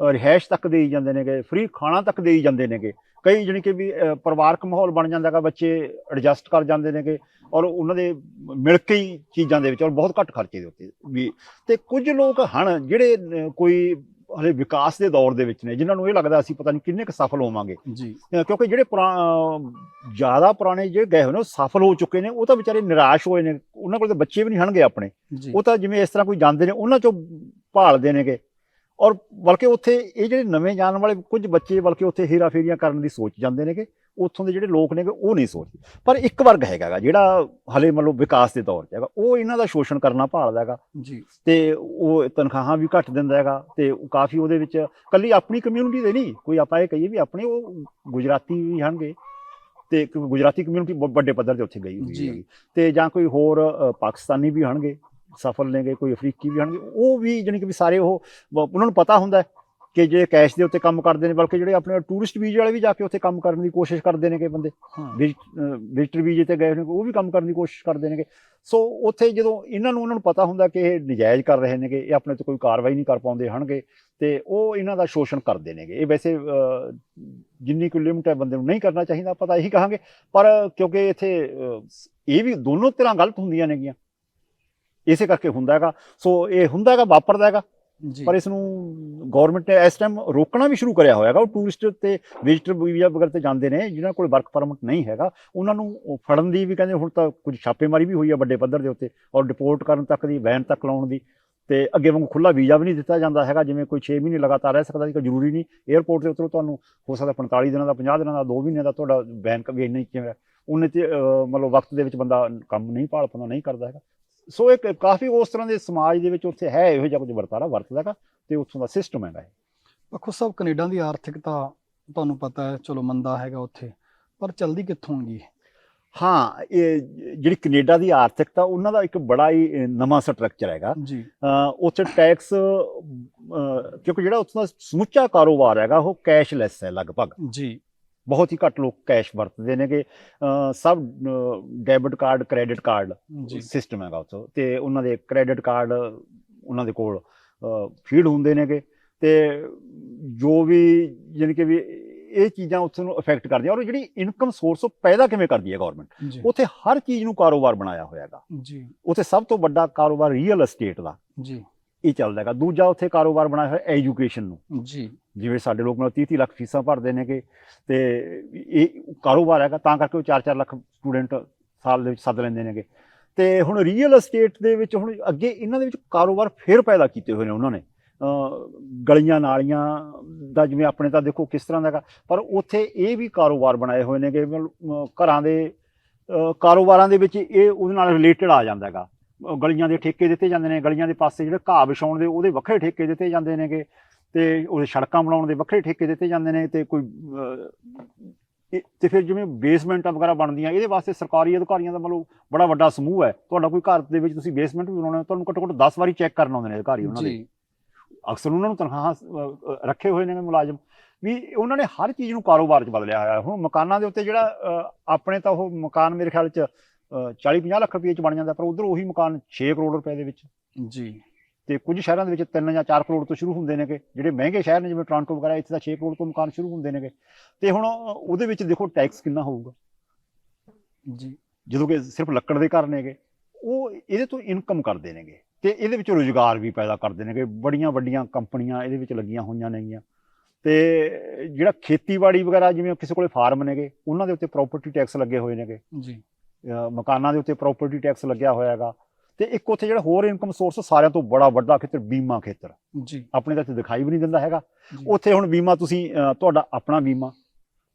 ਰਿਹਾਇਸ਼ ਤੱਕ ਦੇਈ ਜਾਂਦੇ ਨੇਗੇ ਫ੍ਰੀ ਖਾਣਾ ਤੱਕ ਦੇਈ ਜਾਂਦੇ ਨੇਗੇ। ਕਈ ਜਾਣੀ ਕਿ ਵੀ ਪਰਿਵਾਰਕ ਮਾਹੌਲ ਬਣ ਜਾਂਦਾ ਹੈਗਾ ਬੱਚੇ ਐਡਜਸਟ ਕਰ ਜਾਂਦੇ ਨੇਗੇ ਔਰ ਉਹਨਾਂ ਦੇ ਮਿਲ ਕੇ ਹੀ ਚੀਜ਼ਾਂ ਦੇ ਵਿੱਚ ਔਰ ਬਹੁਤ ਘੱਟ ਖਰਚੇ ਦੇ ਉੱਤੇ ਵੀ। ਤੇ ਕੁਝ ਲੋਕ ਹਨ ਜਿਹੜੇ ਕੋਈ ਹਲੇ ਵਿਕਾਸ ਦੇ ਦੌਰ ਦੇ ਵਿੱਚ ਨੇ ਜਿਨ੍ਹਾਂ ਨੂੰ ਇਹ ਲੱਗਦਾ ਅਸੀਂ ਪਤਾ ਨਹੀਂ ਕਿੰਨੇ ਕੁ ਸਫਲ ਹੋਵਾਂਗੇ। ਜੀ। ਕਿਉਂਕਿ ਜਿਹੜੇ ਜ਼ਿਆਦਾ ਪੁਰਾਣੇ ਜਿਹੜੇ ਗਏ ਹੋਏ ਨੇ ਉਹ ਸਫਲ ਹੋ ਚੁੱਕੇ ਨੇ ਉਹ ਤਾਂ ਵਿਚਾਰੇ ਨਿਰਾਸ਼ ਹੋਏ ਨੇ ਉਹਨਾਂ ਕੋਲ ਤਾਂ ਬੱਚੇ ਵੀ ਨਹੀਂ ਹਨਗੇ ਆਪਣੇ। ਉਹ ਤਾਂ ਜਿਵੇਂ ਇਸ ਤਰ੍ਹਾਂ ਕੋਈ ਜਾਂਦੇ ਨੇ ਉਹਨਾਂ ਚੋਂ ਭਾਲਦੇ ਨੇਗੇ। ਔਰ ਬਲਕਿ ਉੱਥੇ ਇਹ ਜਿਹੜੇ ਨਵੇਂ ਜਾਣ ਵਾਲੇ ਕੁਝ ਬੱਚੇ ਬਲਕਿ ਉੱਥੇ ਹੀਰਾ ਫੇਰੀਆਂ ਕਰਨ ਦੀ ਸੋਚ ਜਾਂਦੇ ਨੇਗੇ। ਉੱਥੋਂ ਦੇ ਜਿਹੜੇ ਲੋਕ ਨੇਗੇ ਉਹ ਨਹੀਂ ਸੋਚਦੇ। ਪਰ ਇੱਕ ਵਰਗ ਹੈਗਾ ਗਾ ਜਿਹੜਾ ਹਲੇ ਮਤਲਬ ਵਿਕਾਸ ਦੇ ਤੌਰ ਤੇ ਹੈਗਾ ਉਹ ਇਹਨਾਂ ਦਾ ਸ਼ੋਸ਼ਣ ਕਰਨਾ ਭਾਲਦਾ ਹੈਗਾ। ਜੀ। ਤੇ ਉਹ ਤਨਖਾਹਾਂ ਵੀ ਘੱਟ ਦਿੰਦਾ ਹੈਗਾ ਤੇ ਉਹ ਕਾਫੀ ਉਹਦੇ ਵਿੱਚ ਕੱਲੀ ਆਪਣੀ ਕਮਿਊਨਿਟੀ ਦੇ ਨਹੀਂ ਕੋਈ ਆਪਾਂ ਇਹ ਕਹੀਏ ਵੀ ਆਪਣੇ ਉਹ ਗੁਜਰਾਤੀ ਵੀ ਹਨਗੇ ਤੇ ਗੁਜਰਾਤੀ ਕਮਿਊਨਿਟੀ ਵੱਡੇ ਪੱਧਰ ਤੇ ਉੱਥੇ ਗਈ ਹੋਈ ਜੀ। ਹੈਗੀ। ਤੇ ਜਾਂ ਕੋਈ ਹੋਰ ਪਾਕਿਸਤਾਨੀ ਵੀ ਹਨਗੇ ਸਫਲ ਨੇਗੇ ਕੋਈ ਅਫਰੀਕੀ ਵੀ ਹਨਗੇ ਉਹ ਵੀ ਜਾਣੀ ਕਿ ਵੀ ਸਾਰੇ ਉਹ ਉਹਨਾਂ ਨੂੰ ਪਤਾ ਹੁੰਦਾ ਹੈ। ਕਿ ਜੇ ਕੈਸ਼ ਦੇ ਉੱਤੇ ਕੰਮ ਕਰਦੇ ਨੇ ਬਲਕਿ ਜਿਹੜੇ ਆਪਣੇ ਟੂਰਿਸਟ ਵੀਜ਼ੇ ਵਾਲੇ ਵੀ ਜਾ ਕੇ ਉੱਥੇ ਕੰਮ ਕਰਨ ਦੀ ਕੋਸ਼ਿਸ਼ ਕਰਦੇ ਨੇਗੇ ਬੰਦੇ। ਹਾਂ। ਵਿਜ਼ਟਰ ਵੀਜ਼ੇ ਤੇ ਗਏ ਨੇ ਉਹ ਵੀ ਕੰਮ ਕਰਨ ਦੀ ਕੋਸ਼ਿਸ਼ ਕਰਦੇ ਨੇਗੇ। ਸੋ ਉੱਥੇ ਜਦੋਂ ਇਹਨਾਂ ਨੂੰ ਉਹਨਾਂ ਨੂੰ ਪਤਾ ਹੁੰਦਾ ਕਿ ਇਹ ਨਜਾਇਜ਼ ਕਰ ਰਹੇ ਨੇਗੇ ਇਹ ਆਪਣੇ ਤੇ ਕੋਈ ਕਾਰਵਾਈ ਨਹੀਂ ਕਰ ਪਾਉਂਦੇ ਹਨਗੇ ਤੇ ਉਹ ਇਹਨਾਂ ਦਾ ਸ਼ੋਸ਼ਣ ਕਰਦੇ ਨੇਗੇ। ਇਹ ਵੈਸੇ ਜਿੰਨੀ ਕੋਈ ਲਿਮਟ ਹੈ ਬੰਦੇ ਨੂੰ ਨਹੀਂ ਕਰਨਾ ਚਾਹੀਦਾ ਆਪਾਂ ਤਾਂ ਇਹੀ ਕਹਾਂਗੇ। ਪਰ ਕਿਉਂਕਿ ਇੱਥੇ ਇਹ ਵੀ ਦੋਨੋਂ ਤਰ੍ਹਾਂ ਗਲਤ ਹੁੰਦੀਆਂ ਨੇਗੀਆਂ। ਇਸੇ ਕਰਕੇ ਹੁੰਦਾ ਹੈਗਾ ਸੋ ਇਹ ਹੁੰਦਾ ਹੈਗਾ ਵਾਪਰਦਾ ਹੈਗਾ ਪਰ ਇਸ ਨੂੰ ਗਵਰਨਮੈਂਟ ਨੇ ਇਸ ਟਾਈਮ ਰੋਕਣਾ ਵੀ ਸ਼ੁਰੂ ਕਰਿਆ ਹੋਇਆ ਹੈਗਾ। ਉਹ ਟੂਰਿਸਟ ਤੇ ਵਿਜ਼ਟਰ ਵੀਜ਼ਾ ਵਗੈਰਾ ਤੇ ਜਾਂਦੇ ਨੇ, ਜਿਨ੍ਹਾਂ ਕੋਲ ਵਰਕ ਪਰਮਿਟ ਨਹੀਂ ਹੈਗਾ। ਉਹਨਾਂ ਨੂੰ ਫੜਨ ਦੀ ਵੀ ਕਹਿੰਦੇ ਹੁਣ ਤਾਂ ਕੁਝ ਛਾਪੇਮਾਰੀ ਵੀ ਹੋਈ ਹੈ ਵੱਡੇ ਪੱਧਰ ਦੇ ਉੱਤੇ ਔਰ ਡਿਪੋਰਟ ਕਰਨ ਤੱਕ ਦੀ ਵੈਨ ਤੱਕ ਲਾਉਣ ਦੀ। ਤੇ ਅੱਗੇ ਵਾਂਗੂ ਖੁੱਲਾ ਵੀਜ਼ਾ ਵੀ ਨਹੀਂ ਦਿੱਤਾ ਜਾਂਦਾ ਹੈਗਾ। ਜਿਵੇਂ ਕੋਈ 6 ਮਹੀਨੇ ਲਗਾਤਾਰ ਰਹਿ ਸਕਦਾ ਸੀ ਕਿ ਜ਼ਰੂਰੀ ਨਹੀਂ। 에ਅਰਪੋਰਟ ਤੇ ਉਤਰੋ ਤੁਹਾਨੂੰ ਹੋ ਸਕਦਾ 45 ਦਿਨਾਂ ਦਾ 50 ਦਿਨਾਂ ਦਾ 2 ਮਹੀਨੇ ਦਾ ਤੁਹਾਡਾ ਵੈਨ ਵੀ ਇੰਨਾ ਹੀ ਕਿਵੇਂ ਉਹਨੇ ਤੇ ਮਤਲਬ ਵਕਤ ਦੇ ਵਿੱਚ ਬੰਦਾ ਕੰਮ ਨਹੀਂ ਭਾਲ ਪਾਉਂਦਾ ਨਹੀਂ ਕਰਦਾ ਹੈਗਾ। ਸੋ ਇੱਕ ਕਾਫੀ ਉਸ ਤਰ੍ਹਾਂ ਦੇ ਸਮਾਜ ਦੇ ਵਿੱਚ ਉੱਥੇ ਹੈ ਇਹੋ ਜਿਹਾ ਕੁਝ ਵਰਤਾਰਾ ਵਰਤਦਾ ਹੈਗਾ ਤੇ ਉੱਥੋਂ ਦਾ ਸਿਸਟਮ ਹੈਗਾ ਇਹ। ਪੱਖੋ ਸਾਹਿਬ ਕੈਨੇਡਾ ਦੀ ਆਰਥਿਕਤਾ ਤੁਹਾਨੂੰ ਪਤਾ ਹੈ ਚਲੋ ਮੰਦਾ ਹੈਗਾ ਉੱਥੇ ਪਰ ਚਲਦੀ ਕਿੱਥੋਂ ਹੋਗੀ ਹਾਂ ਇਹ ਜਿਹੜੀ ਕੈਨੇਡਾ ਦੀ ਆਰਥਿਕਤਾ ਉਹਨਾਂ ਦਾ ਇੱਕ ਬੜਾ ਹੀ ਨਵਾਂ ਸਟਰਕਚਰ ਹੈਗਾ। ਜੀ। ਉੱਥੇ ਟੈਕਸ ਕਿਉਂਕਿ ਜਿਹੜਾ ਉੱਥੋਂ ਦਾ ਸਮੁੱਚਾ ਕਾਰੋਬਾਰ ਹੈਗਾ ਉਹ ਕੈਸ਼ਲੈਸ ਹੈ ਲਗਭਗ। ਜੀ। ਬਹੁਤ ਹੀ ਘੱਟ ਲੋਕ ਕੈਸ਼ ਵਰਤਦੇ ਨੇਗੇ। ਸਭ debit card credit card system ਹੈਗਾ ਉੱਥੇ। ਤੇ ਉਹਨਾਂ ਦੇ ਕ੍ਰੈਡਿਟ ਕਾਰਡ ਉਹਨਾਂ ਦੇ ਕੋਲ ਫੀਡ ਹੁੰਦੇ ਨੇਗੇ। ਤੇ ਜੋ ਵੀ ਯਾਨੀ ਕਿ ਵੀ ਇਹ ਚੀਜ਼ਾਂ ਉੱਥੇ ਨੂੰ ਅਫੈਕਟ ਕਰਦੀਆਂ। ਔਰ ਜਿਹੜੀ ਇਨਕਮ ਸੋਰਸ ਉਹ ਪੈਦਾ ਕਿਵੇਂ ਕਰਦੀ ਹੈ ਗਵਰਨਮੈਂਟ ਉੱਥੇ ਹਰ ਚੀਜ਼ ਨੂੰ ਕਾਰੋਬਾਰ ਬਣਾਇਆ ਹੋਇਆ ਹੈਗਾ। ਜੀ। ਉੱਥੇ ਸਭ ਤੋਂ ਵੱਡਾ ਕਾਰੋਬਾਰ ਰੀਅਲ ਏਸਟੇਟ ਦਾ। ਜੀ। ਇਹ ਚੱਲਦਾ ਹੈਗਾ। ਦੂਜਾ ਉੱਥੇ ਕਾਰੋਬਾਰ ਬਣਾਇਆ ਹੋਇਆ ਐਜੂਕੇਸ਼ਨ ਨੂੰ। ਜੀ। ਜਿਵੇਂ ਸਾਡੇ ਲੋਕ ਨਾਲ 30 30 ਲੱਖ ਫੀਸਾਂ ਭਰਦੇ ਨੇਗੇ ਤੇ ਇਹ ਕਾਰੋਬਾਰ ਹੈਗਾ ਤਾਂ ਕਰਕੇ ਉਹ 4-4 ਲੱਖ ਸਟੂਡੈਂਟ ਸਾਲ ਦੇ ਵਿੱਚ ਸੱਦ ਲੈਂਦੇ ਨੇਗੇ। ਤੇ ਹੁਣ ਰੀਅਲ ਏਸਟੇਟ ਦੇ ਵਿੱਚ ਹੁਣ ਅੱਗੇ ਇਹਨਾਂ ਦੇ ਵਿੱਚ ਕਾਰੋਬਾਰ ਫੇਰ ਪੈਦਾ ਕੀਤੇ ਹੋਏ ਨੇ ਉਹਨਾਂ ਨੇ। ਗਲੀਆਂ ਨਾਲੀਆਂ ਦਾ ਜਿਵੇਂ ਆਪਣੇ ਤਾਂ ਦੇਖੋ ਕਿਸ ਤਰ੍ਹਾਂ ਦਾ ਹੈਗਾ ਪਰ ਉੱਥੇ ਇਹ ਵੀ ਕਾਰੋਬਾਰ ਬਣਾਏ ਹੋਏ ਨੇਗੇ ਮਤਲਬ, ਘਰਾਂ ਦੇ ਕਾਰੋਬਾਰਾਂ ਦੇ ਵਿੱਚ ਇਹ ਉਹਦੇ ਨਾਲ ਰਿਲੇਟਡ ਆ ਜਾਂਦਾ ਹੈਗਾ। ਗਲੀਆਂ ਦੇ ਠੇਕੇ ਦਿੱਤੇ ਜਾਂਦੇ ਨੇ ਗਲੀਆਂ ਦੇ ਪਾਸੇ ਜਿਹੜੇ ਘਾਹ ਵਿਛਾਉਣ ਦੇ ਉਹਦੇ ਵੱਖਰੇ ਠੇਕੇ ਦਿੱਤੇ ਜਾਂਦੇ ਨੇਗੇ। ਤੇ ਉਹਦੇ ਸੜਕਾਂ ਬਣਾਉਣ ਦੇ ਵੱਖਰੇ ਠੇਕੇ ਦਿੱਤੇ ਜਾਂਦੇ ਨੇ ਤੇ ਕੋਈ ਤੇ ਫਿਰ ਜਿਵੇਂ ਬੇਸਮੈਂਟਾਂ ਵਗੈਰਾ ਬਣਦੀਆਂ ਇਹਦੇ ਵਾਸਤੇ ਸਰਕਾਰੀ ਅਧਿਕਾਰੀਆਂ ਦਾ ਮਤਲਬ ਬੜਾ ਵੱਡਾ ਸਮੂਹ ਹੈ। ਤੁਹਾਡਾ ਕੋਈ ਘਰ ਦੇ ਵਿੱਚ ਤੁਸੀਂ ਬੇਸਮੈਂਟ ਵੀ ਬਣਾਉਣਾ ਤੁਹਾਨੂੰ ਘੱਟੋ ਘੱਟ 10 ਵਾਰੀ ਚੈੱਕ ਕਰਨ ਆਉਂਦੇ ਨੇ ਅਧਿਕਾਰੀ ਉਹਨਾਂ ਦੇ। ਅਕਸਰ ਉਹਨਾਂ ਨੂੰ ਤਨਖਾਹਾਂ ਰੱਖੇ ਹੋਏ ਨੇ ਮੁਲਾਜ਼ਮ। ਵੀ ਉਹਨਾਂ ਨੇ ਹਰ ਚੀਜ਼ ਨੂੰ ਕਾਰੋਬਾਰ 'ਚ ਬਦਲਿਆ ਹੋਇਆ। ਹੁਣ ਮਕਾਨਾਂ ਦੇ ਉੱਤੇ ਜਿਹੜਾ ਆਪਣੇ ਤਾਂ ਉਹ ਮਕਾਨ ਮੇਰੇ ਖਿਆਲ 'ਚ 40-50 ਲੱਖ ਰੁਪਏ 'ਚ ਬਣ ਜਾਂਦਾ ਪਰ ਉਧਰ ਉਹੀ ਮਕਾਨ 6 ਕਰੋੜ ਰੁਪਏ ਦੇ ਵਿੱਚ। ਜੀ। ਤੇ ਕੁਝ ਸ਼ਹਿਰਾਂ ਦੇ ਵਿੱਚ 3 ਜਾਂ 4 ਕਰੋੜ ਤੋਂ ਸ਼ੁਰੂ ਹੁੰਦੇ ਨੇਗੇ ਜਿਹੜੇ ਮਹਿੰਗੇ ਸ਼ਹਿਰ ਨੇ ਜਿਵੇਂ ਟੋਰਾਂਟੋ ਵਗੈਰਾ ਇੱਥੇ ਤਾਂ 6 ਕਰੋੜ ਤੋਂ ਮਕਾਨ ਸ਼ੁਰੂ ਹੁੰਦੇ ਨੇਗੇ। ਤੇ ਹੁਣ ਉਹਦੇ ਵਿੱਚ ਦੇਖੋ ਟੈਕਸ ਕਿੰਨਾ ਹੋਊਗਾ। ਜੀ। ਜਦੋਂ ਕਿ ਸਿਰਫ ਲੱਕੜ ਦੇ ਘਰ ਨੇਗੇ ਉਹ ਇਹਦੇ ਤੋਂ ਇਨਕਮ ਕਰਦੇ ਨੇਗੇ। ਤੇ ਇਹਦੇ ਵਿੱਚ ਰੋਜ਼ਗਾਰ ਵੀ ਪੈਦਾ ਕਰਦੇ ਨੇਗੇ। ਬੜੀਆਂ ਵੱਡੀਆਂ ਕੰਪਨੀਆਂ ਇਹਦੇ ਵਿੱਚ ਲੱਗੀਆਂ ਹੋਈਆਂ ਨੇਗੀਆਂ। ਤੇ ਜਿਹੜਾ ਖੇਤੀਬਾੜੀ ਵਗੈਰਾ ਜਿਵੇਂ ਕਿਸੇ ਕੋਲੇ ਫਾਰਮ ਨੇਗੇ ਉਹਨਾਂ ਦੇ ਉੱਤੇ ਪ੍ਰਾਪਰਟੀ ਟੈਕਸ ਲੱਗੇ ਹੋਏ ਨੇਗੇ। ਜੀ। ਮਕਾਨਾਂ ਦੇ ਉੱਤੇ ਪ੍ਰਾਪਰਟੀ ਟੈਕਸ ਲੱਗਿਆ ਹੋਇਆ ਹੈਗਾ। ਤੇ ਇੱਕ ਉੱਥੇ ਜਿਹੜਾ ਹੋਰ ਇਨਕਮ ਸੋਰਸ ਸਾਰਿਆਂ ਤੋਂ ਬੜਾ ਵੱਡਾ ਖੇਤਰ ਬੀਮਾ ਖੇਤਰ ਜੀ। ਆਪਣੇ ਤਾਂ ਇੱਥੇ ਦਿਖਾਈ ਵੀ ਨਹੀਂ ਦਿੰਦਾ ਹੈਗਾ। ਉੱਥੇ ਹੁਣ ਬੀਮਾ ਤੁਸੀਂ ਤੁਹਾਡਾ ਆਪਣਾ ਬੀਮਾ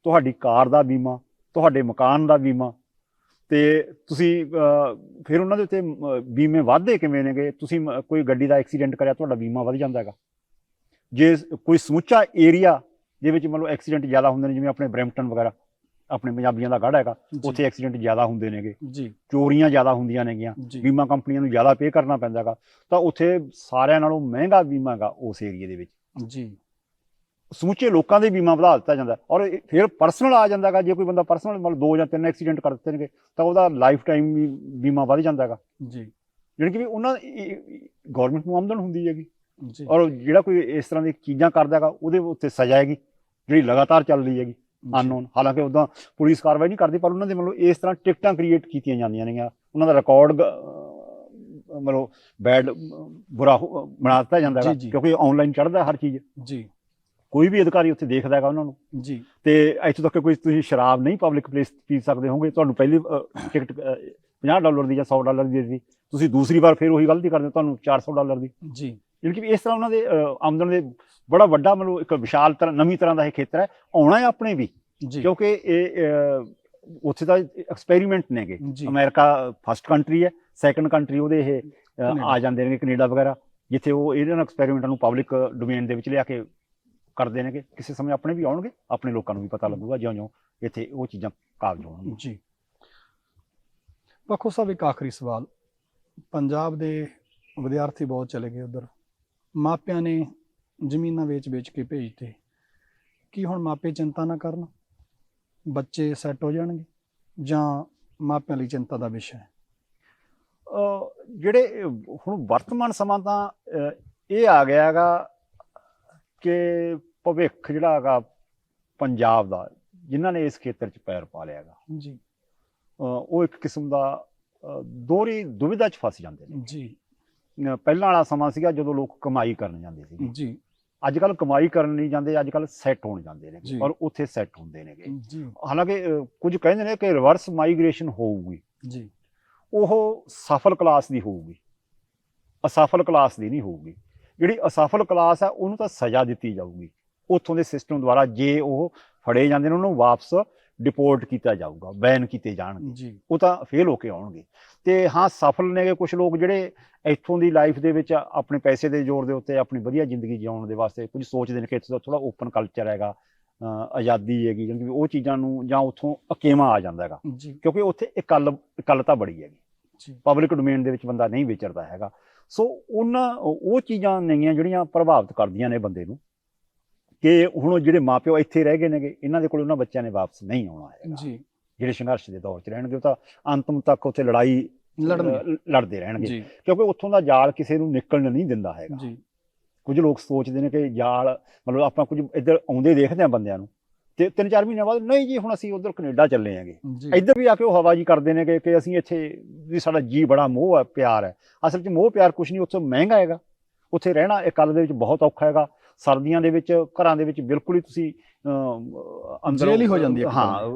ਤੁਹਾਡੀ ਕਾਰ ਦਾ ਬੀਮਾ ਤੁਹਾਡੇ ਮਕਾਨ ਦਾ ਬੀਮਾ ਤੇ ਤੁਸੀਂ ਫਿਰ ਉਹਨਾਂ ਦੇ ਉੱਤੇ ਬੀਮੇ ਵਾਧੇ ਕਿਵੇਂ ਨੇਗੇ? ਤੁਸੀਂ ਕੋਈ ਗੱਡੀ ਦਾ ਐਕਸੀਡੈਂਟ ਕਰਿਆ ਤੁਹਾਡਾ ਬੀਮਾ ਵਧ ਜਾਂਦਾ ਹੈਗਾ। ਜੇ ਕੋਈ ਸਮੁੱਚਾ ਏਰੀਆ ਦੇ ਵਿੱਚ ਮਤਲਬ ਐਕਸੀਡੈਂਟ ਜ਼ਿਆਦਾ ਹੁੰਦੇ ਨੇ ਜਿਵੇਂ ਆਪਣੇ ਬ੍ਰੈਂਪਟਨ ਵਗੈਰਾ ਆਪਣੇ ਪੰਜਾਬੀਆਂ ਦਾ ਗੜ੍ਹ ਹੈਗਾ ਉੱਥੇ ਐਕਸੀਡੈਂਟ ਜ਼ਿਆਦਾ ਹੁੰਦੇ ਨੇਗੇ। ਜੀ। ਚੋਰੀਆਂ ਜ਼ਿਆਦਾ ਹੁੰਦੀਆਂ ਨੇਗੀਆਂ। ਬੀਮਾ ਕੰਪਨੀਆਂ ਨੂੰ ਜ਼ਿਆਦਾ ਪੇ ਕਰਨਾ ਪੈਂਦਾ ਹੈਗਾ। ਤਾਂ ਉੱਥੇ ਸਾਰਿਆਂ ਨਾਲੋਂ ਮਹਿੰਗਾ ਬੀਮਾ ਹੈਗਾ ਉਸ ਏਰੀਏ ਦੇ ਵਿੱਚ। ਜੀ। ਸਮੁੱਚੇ ਲੋਕਾਂ ਦੇ ਬੀਮਾ ਵਧਾ ਦਿੱਤਾ ਜਾਂਦਾ। ਔਰ ਫਿਰ ਪਰਸਨਲ ਆ ਜਾਂਦਾ ਹੈਗਾ। ਜੇ ਕੋਈ ਬੰਦਾ ਪਰਸਨਲ ਮਤਲਬ ਦੋ ਜਾਂ ਤਿੰਨ ਐਕਸੀਡੈਂਟ ਕਰ ਦਿੱਤੇ ਨੇਗੇ ਤਾਂ ਉਹਦਾ ਲਾਈਫ ਟਾਈਮ ਬੀਮਾ ਵਧ ਜਾਂਦਾ ਹੈਗਾ। ਜੀ। ਜਾਣੀ ਕਿ ਵੀ ਉਹਨਾਂ ਗਵਰਨਮੈਂਟ ਨੂੰ ਆਮਦਨ ਹੁੰਦੀ ਹੈਗੀ। ਜੀ ਔਰ ਜਿਹੜਾ ਕੋਈ ਇਸ ਤਰ੍ਹਾਂ ਦੀ ਚੀਜ਼ਾਂ ਕਰਦਾ ਹੈਗਾ ਉਹਦੇ ਉੱਤੇ ਸਜ਼ਾ ਹੈਗੀ ਜਿਹੜੀ ਲਗਾਤਾਰ ਚੱਲ ਰਹੀ ਹੈਗੀ। ਅਨਨੋਨ ਹਾਲਾਂਕਿ ਉਦਾਂ ਪੁਲਿਸ ਕਾਰਵਾਈ ਨਹੀਂ ਕਰਦੀ ਪਰ ਉਹਨਾਂ ਦੇ ਮਤਲਬ ਇਸ ਤਰ੍ਹਾਂ ਟਿਕਟਾਂ ਕ੍ਰੀਏਟ ਕੀਤੀਆਂ ਜਾਂਦੀਆਂ ਨੇਗੀਆਂ। ਉਹਨਾਂ ਦਾ ਰਿਕਾਰਡ ਮਤਲਬ ਬੈਡ ਬੁਰਾ ਹੋ- ਬਣਾ ਦਿੱਤਾ ਜਾਂਦਾ ਜੀ। ਕਿਉਂਕਿ ਆਨਲਾਈਨ ਚੜ੍ਹਦਾ ਹਰ ਚੀਜ਼। ਜੀ। ਕੋਈ ਵੀ ਅਧਿਕਾਰੀ ਉੱਥੇ ਦੇਖਦਾ ਹੈਗਾ ਉਹਨਾਂ ਨੂੰ। ਜੀ। ਤੇ ਇੱਥੋਂ ਤੱਕ ਕੋਈ ਤੁਸੀਂ ਸ਼ਰਾਬ ਨਹੀਂ ਪਬਲਿਕ ਪਲੇਸ ਪੀ ਸਕਦੇ ਹੋਗੇ ਤੁਹਾਨੂੰ ਪਹਿਲੀ ਟਿਕਟ ਅਹ, 50 ਡਾਲਰ ਦੀ ਜਾਂ 100 ਡਾਲਰ ਦੀ ਦੇ ਦਿੱਤੀ। ਤੁਸੀਂ ਦੂਸਰੀ ਵਾਰ ਫਿਰ ਉਹੀ ਗਲਤੀ ਕਰਦੇ ਹੋ, ਤੁਹਾਨੂੰ 400 ਡਾਲਰ ਦੀ। ਜੀ। ਯਾਨੀ ਕਿ ਇਸ ਤਰ੍ਹਾਂ ਉਹਨਾਂ ਦੇ ਆਮਦਨ ਦੇ ਬੜਾ ਵੱਡਾ ਮਤਲਬ ਇੱਕ ਵਿਸ਼ਾਲ ਤਰ੍ਹਾਂ ਨਵੀਂ ਤਰ੍ਹਾਂ ਦਾ ਇਹ ਖੇਤਰ ਹੈ। ਆਉਣਾ ਹੈ ਆਪਣੇ ਵੀ ਕਿਉਂਕਿ ਇਹ ਉੱਥੇ ਦਾ ਐਕਸਪੈਰੀਮੈਂਟ ਨੇਗੇ ਅਮਰੀਕਾ ਫਸਟ ਕੰਟਰੀ ਹੈ ਸੈਕੰਡ ਕੰਟਰੀ ਉਹਦੇ ਇਹ। ਆ ਜਾਂਦੇ ਨੇ ਕੈਨੇਡਾ ਵਗੈਰਾ ਜਿੱਥੇ ਉਹ ਇਹਨਾਂ ਐਕਸਪੈਰੀਮੈਂਟਾਂ ਨੂੰ ਪਬਲਿਕ ਡੋਮੇਨ ਦੇ ਵਿੱਚ ਲਿਆ ਕੇ ਕਰਦੇ ਨੇਗੇ। ਕਿਸੇ ਸਮੇਂ ਆਪਣੇ ਵੀ ਆਉਣਗੇ ਆਪਣੇ ਲੋਕਾਂ ਨੂੰ ਵੀ ਪਤਾ ਲੱਗੂਗਾ ਜਿਉਂ-ਜਿਉਂ ਇੱਥੇ ਉਹ ਚੀਜ਼ਾਂ ਕਾਬਜ ਹੋਣਗੀਆਂ। ਜੀ। ਪੱਖੋ ਸਾਹਿਬ ਇੱਕ ਆਖਰੀ ਸਵਾਲ। ਪੰਜਾਬ ਦੇ ਵਿਦਿਆਰਥੀ ਬਹੁਤ ਚਲੇ ਗਏ ਉਧਰ। ਮਾਪਿਆਂ ਨੇ ਜ਼ਮੀਨਾਂ ਵੇਚ-ਵੇਚ ਕੇ ਭੇਜਤੇ ਕੀ ਹੁਣ ਮਾਪੇ ਚਿੰਤਾ ਨਾ ਕਰਨ? ਬੱਚੇ ਸੈੱਟ ਹੋ ਜਾਣਗੇ ਜਾਂ ਮਾਪਿਆਂ ਲਈ ਚਿੰਤਾ ਦਾ ਵਿਸ਼ਾ ਹੈ? ਜਿਹੜੇ ਹੁਣ ਵਰਤਮਾਨ ਸਮਾਂ ਤਾਂ ਇਹ ਆ ਗਿਆ ਹੈਗਾ ਕਿ ਭਵਿੱਖ ਜਿਹੜਾ ਹੈਗਾ ਪੰਜਾਬ ਦਾ ਜਿਨ੍ਹਾਂ ਨੇ ਇਸ ਖੇਤਰ 'ਚ ਪੈਰ ਪਾ ਲਿਆ ਹੈਗਾ। ਜੀ। ਉਹ ਇੱਕ ਕਿਸਮ ਦਾ ਦੋਹਰੀ ਦੁਵਿਧਾ 'ਚ ਫਸ ਜਾਂਦੇ ਨੇ। ਜੀ। ਪਹਿਲਾਂ ਵਾਲਾ ਸਮਾਂ ਸੀਗਾ ਜਦੋਂ ਲੋਕ ਕਮਾਈ ਕਰਨ ਜਾਂਦੇ ਸੀ ਜੀ। ਅੱਜ ਕੱਲ ਕਮਾਈ ਕਰਨ ਨਹੀਂ ਜਾਂਦੇ ਅੱਜ ਕੱਲ ਸੈੱਟ ਹੋਣ ਜਾਂਦੇ ਨੇ। ਔਰ ਉੱਥੇ ਸੈੱਟ ਹੁੰਦੇ ਨੇਗੇ। ਹਾਲਾਂਕਿ ਕੁਝ ਕਹਿੰਦੇ ਨੇ ਕਿ ਰਿਵਰਸ ਮਾਈਗ੍ਰੇਸ਼ਨ ਹੋਊਗੀ। ਜੀ। ਉਹ ਸਫਲ ਕਲਾਸ ਦੀ ਹੋਊਗੀ। ਅਸਫਲ ਕਲਾਸ ਦੀ ਨਹੀਂ ਹੋਊਗੀ। ਜਿਹੜੀ ਅਸਫਲ ਕਲਾਸ ਹੈ ਉਹਨੂੰ ਤਾਂ ਸਜ਼ਾ ਦਿੱਤੀ ਜਾਊਗੀ। ਉੱਥੋਂ ਦੇ ਸਿਸਟਮ ਦੁਆਰਾ ਜੇ ਉਹ ਫੜੇ ਜਾਂਦੇ ਨੇ ਉਹਨੂੰ ਵਾਪਸ ਡਿਪੋਰਟ ਕੀਤਾ ਜਾਊਗਾ ਬੈਨ ਕੀਤੇ ਜਾਣਗੇ। ਉਹ ਤਾਂ ਫੇਲ ਹੋ ਕੇ ਆਉਣਗੇ। ਤੇ ਹਾਂ ਸਫਲ ਨੇਗੇ ਕੁਝ ਲੋਕ ਜਿਹੜੇ ਇੱਥੋਂ ਦੀ ਲਾਈਫ ਦੇ ਵਿੱਚ ਆਪਣੇ ਪੈਸੇ ਦੇ ਜ਼ੋਰ ਦੇ ਉੱਤੇ ਆਪਣੀ ਵਧੀਆ ਜ਼ਿੰਦਗੀ ਜਿਉਣ ਦੇ ਵਾਸਤੇ ਕੁਝ ਸੋਚਦੇ ਨੇ ਕਿ ਇੱਥੇ ਦਾ ਥੋੜਾ ਓਪਨ ਕਲਚਰ ਹੈਗਾ ਆਜ਼ਾਦੀ ਹੈਗੀ ਕਿ ਉਹ ਚੀਜ਼ਾਂ ਨੂੰ ਜਾਂ ਉੱਥੋਂ ਅਕੇਵਾ ਆ ਜਾਂਦਾ ਹੈਗਾ। ਕਿਉਂਕਿ ਉੱਥੇ ਇਕੱਲ ਇਕੱਲਤਾ ਬੜੀ ਹੈਗੀ। ਪਬਲਿਕ ਡੋਮੇਨ ਦੇ ਵਿੱਚ ਬੰਦਾ ਨਹੀਂ ਵਿਚਰਦਾ ਹੈਗਾ। ਸੋ ਉਹਨਾਂ ਉਹ ਚੀਜ਼ਾਂ ਨੇਗੀਆਂ ਜਿਹੜੀਆਂ ਪ੍ਰਭਾਵਿਤ ਕਰਦੀਆਂ ਨੇ ਬੰਦੇ ਨੂੰ। ਕਿ ਹੁਣ ਉਹ ਜਿਹੜੇ ਮਾਪਿਓ ਇੱਥੇ ਰਹਿ ਗਏ ਨੇਗੇ ਇਹਨਾਂ ਦੇ ਕੋਲ ਉਹਨਾਂ ਬੱਚਿਆਂ ਨੇ ਵਾਪਸ ਨਹੀਂ ਆਉਣਾ ਹੈਗਾ। ਜੀ। ਜਿਹੜੇ ਸੰਘਰਸ਼ ਦੇ ਦੌਰ 'ਚ ਰਹਿਣਗੇ ਉਹ ਤਾਂ ਅੰਤਮ ਤੱਕ ਉੱਥੇ ਲੜਾਈ ਲੜਨਗੇ। ਲੜਦੇ ਰਹਿਣਗੇ। ਕਿਉਂਕਿ ਉੱਥੋਂ ਦਾ ਜਾਲ ਕਿਸੇ ਨੂੰ ਨਿਕਲਣ ਨਹੀਂ ਦਿੰਦਾ ਹੈਗਾ। ਜੀ। ਕੁਝ ਲੋਕ ਸੋਚਦੇ ਨੇ ਕਿ ਜਾਲ ਮਤਲਬ ਆਪਾਂ ਕੁਝ ਇੱਧਰ ਆਉਂਦੇ ਦੇਖਦੇ ਆ ਬੰਦਿਆਂ ਨੂੰ ਤੇ ਤਿੰਨ ਚਾਰ ਮਹੀਨਿਆਂ ਬਾਅਦ ਨਹੀਂ ਜੀ ਹੁਣ ਅਸੀਂ ਉਧਰ ਕੈਨੇਡਾ ਚੱਲੇ ਆਂਗੇ। ਇੱਧਰ ਵੀ ਆ ਕੇ ਉਹ ਹਵਾ ਜੀ ਕਰਦੇ ਨੇ ਕਿ ਅਸੀਂ ਇੱਥੇ ਵੀ ਸਾਡਾ ਜੀ ਬੜਾ ਮੋਹ ਹੈ ਪਿਆਰ ਹੈ। ਅਸਲ 'ਚ ਮੋਹ ਪਿਆਰ ਕੁਛ ਨਹੀਂ ਉੱਥੇ ਮਹਿੰਗਾ ਹੈਗਾ। ਉੱਥੇ ਰਹਿਣਾ ਇਕੱਲ ਦੇ ਵਿੱਚ ਬਹੁਤ ਔਖਾ ਹੈਗਾ। ਸਰਦੀਆਂ ਦੇ ਵਿੱਚ ਘਰਾਂ ਦੇ ਵਿੱਚ ਬਿਲਕੁਲ ਹੀ ਤੁਸੀਂ ਅੰਦਰ ਹੀ ਹੋ ਜਾਂਦੀ ਹੈ ਹਾਂ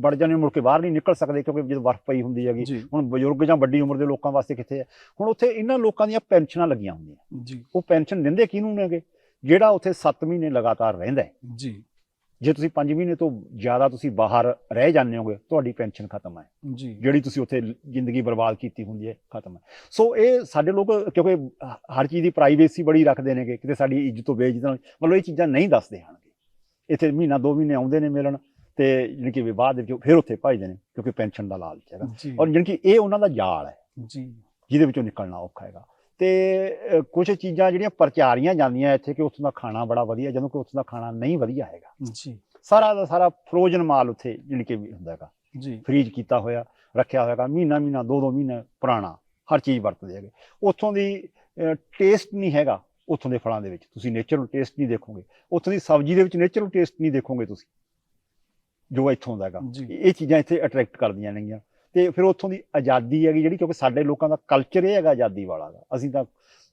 ਵੜ ਜਾਂਦੇ ਮੁੜ ਕੇ ਬਾਹਰ ਨਹੀਂ ਨਿਕਲ ਸਕਦੇ ਕਿਉਂਕਿ ਜਦੋਂ ਬਰਫ਼ ਪਈ ਹੁੰਦੀ ਹੈਗੀ। ਹੁਣ ਬਜ਼ੁਰਗ ਜਾਂ ਵੱਡੀ ਉਮਰ ਦੇ ਲੋਕਾਂ ਵਾਸਤੇ ਕਿੱਥੇ ਹੈ? ਹੁਣ ਉੱਥੇ ਇਹਨਾਂ ਲੋਕਾਂ ਦੀਆਂ ਪੈਨਸ਼ਨਾਂ ਲੱਗੀਆਂ ਹੁੰਦੀਆਂ। ਜੀ। ਉਹ ਪੈਨਸ਼ਨ ਦਿੰਦੇ ਕਿਹਨੂੰ ਨੇਗੇ? ਜਿਹੜਾ ਉੱਥੇ 7 ਮਹੀਨੇ ਲਗਾਤਾਰ ਰਹਿੰਦਾ ਹੈ। ਜੀ। ਜੇ ਤੁਸੀਂ 5 ਮਹੀਨੇ ਤੋਂ ਜ਼ਿਆਦਾ ਤੁਸੀਂ ਬਾਹਰ ਰਹਿ ਜਾਂਦੇ ਹੋਗੇ ਤੁਹਾਡੀ ਪੈਨਸ਼ਨ ਖਤਮ ਹੈ। ਜੀ। ਜਿਹੜੀ ਤੁਸੀਂ ਉੱਥੇ ਜ਼ਿੰਦਗੀ ਬਰਬਾਦ ਕੀਤੀ ਹੁੰਦੀ ਹੈ ਖਤਮ ਹੈ। ਸੋ ਇਹ ਸਾਡੇ ਲੋਕ ਕਿਉਂਕਿ ਹਰ ਚੀਜ਼ ਦੀ ਪ੍ਰਾਈਵੇਸੀ ਬੜੀ ਰੱਖਦੇ ਨੇਗੇ ਕਿਤੇ ਸਾਡੀ ਇੱਜ਼ਤ ਤੋਂ ਬੇਇੱਜ਼ਤ ਨਾਲ ਮਤਲਬ ਇਹ ਚੀਜ਼ਾਂ ਨਹੀਂ ਦੱਸਦੇ ਹਨਗੇ ਇੱਥੇ ਮਹੀਨਾ ਦੋ ਮਹੀਨੇ ਆਉਂਦੇ ਨੇ ਮਿਲਣ ਤੇ ਜਾਣੀ ਕਿ ਵੀ ਬਾਅਦ ਦੇ ਵਿੱਚ ਫਿਰ ਉੱਥੇ ਭਜਦੇ ਨੇ ਕਿਉਂਕਿ ਪੈਨਸ਼ਨ ਦਾ ਲਾਲਚ ਹੈਗਾ। ਔਰ ਜਾਣੀ ਕਿ ਇਹ ਉਹਨਾਂ ਦਾ ਜਾਲ ਹੈ ਜੀ। ਜਿਹਦੇ ਵਿੱਚੋਂ ਨਿਕਲਣਾ ਔਖਾ ਹੈਗਾ। ਤੇ ਕੁਝ ਚੀਜ਼ਾਂ ਜਿਹੜੀਆਂ ਪ੍ਰਚਾਰੀਆਂ ਜਾਂਦੀਆਂ ਇੱਥੇ ਕਿ ਉੱਥੋਂ ਦਾ ਖਾਣਾ ਬੜਾ ਵਧੀਆ ਜਦੋਂ ਕਿ ਉੱਥੋਂ ਦਾ ਖਾਣਾ ਨਹੀਂ ਵਧੀਆ ਹੈਗਾ। ਜੀ। ਸਾਰਾ ਦਾ ਸਾਰਾ ਫਰੋਜ਼ਨ ਮਾਲ ਉੱਥੇ ਜਾਣੀ ਕਿ ਹੁੰਦਾ ਹੈਗਾ। ਜੀ। ਫ੍ਰੀਜ ਕੀਤਾ ਹੋਇਆ ਰੱਖਿਆ ਹੋਇਆਗਾ ਮਹੀਨਾ ਮਹੀਨਾ ਦੋ ਦੋ ਮਹੀਨੇ ਪੁਰਾਣਾ ਹਰ ਚੀਜ਼ ਵਰਤਦੇ ਹੈਗੇ। ਉੱਥੋਂ ਦੀ ਟੇਸਟ ਨਹੀਂ ਹੈਗਾ ਉੱਥੋਂ ਦੇ ਫਲਾਂ ਦੇ ਵਿੱਚ। ਤੁਸੀਂ ਨੇਚਰਲ ਟੇਸਟ ਨਹੀਂ ਦੇਖੋਗੇ। ਉੱਥੋਂ ਦੀ ਸਬਜ਼ੀ ਦੇ ਵਿੱਚ ਨੇਚਰਲ ਟੇਸਟ ਨਹੀਂ ਦੇਖੋਗੇ ਤੁਸੀਂ ਜੋ ਇੱਥੋਂ ਦਾ ਹੈਗਾ। ਇਹ ਚੀਜ਼ਾਂ ਇੱਥੇ ਅਟਰੈਕਟ ਕਰਦੀਆਂ ਨੇਗੀਆਂ। ਤੇ ਫਿਰ ਉੱਥੋਂ ਦੀ ਆਜ਼ਾਦੀ ਹੈਗੀ ਜਿਹੜੀ ਕਿਉਂਕਿ ਸਾਡੇ ਲੋਕਾਂ ਦਾ ਕਲਚਰ ਇਹ ਹੈਗਾ ਆਜ਼ਾਦੀ ਵਾਲਾ ਦਾ। ਅਸੀਂ ਤਾਂ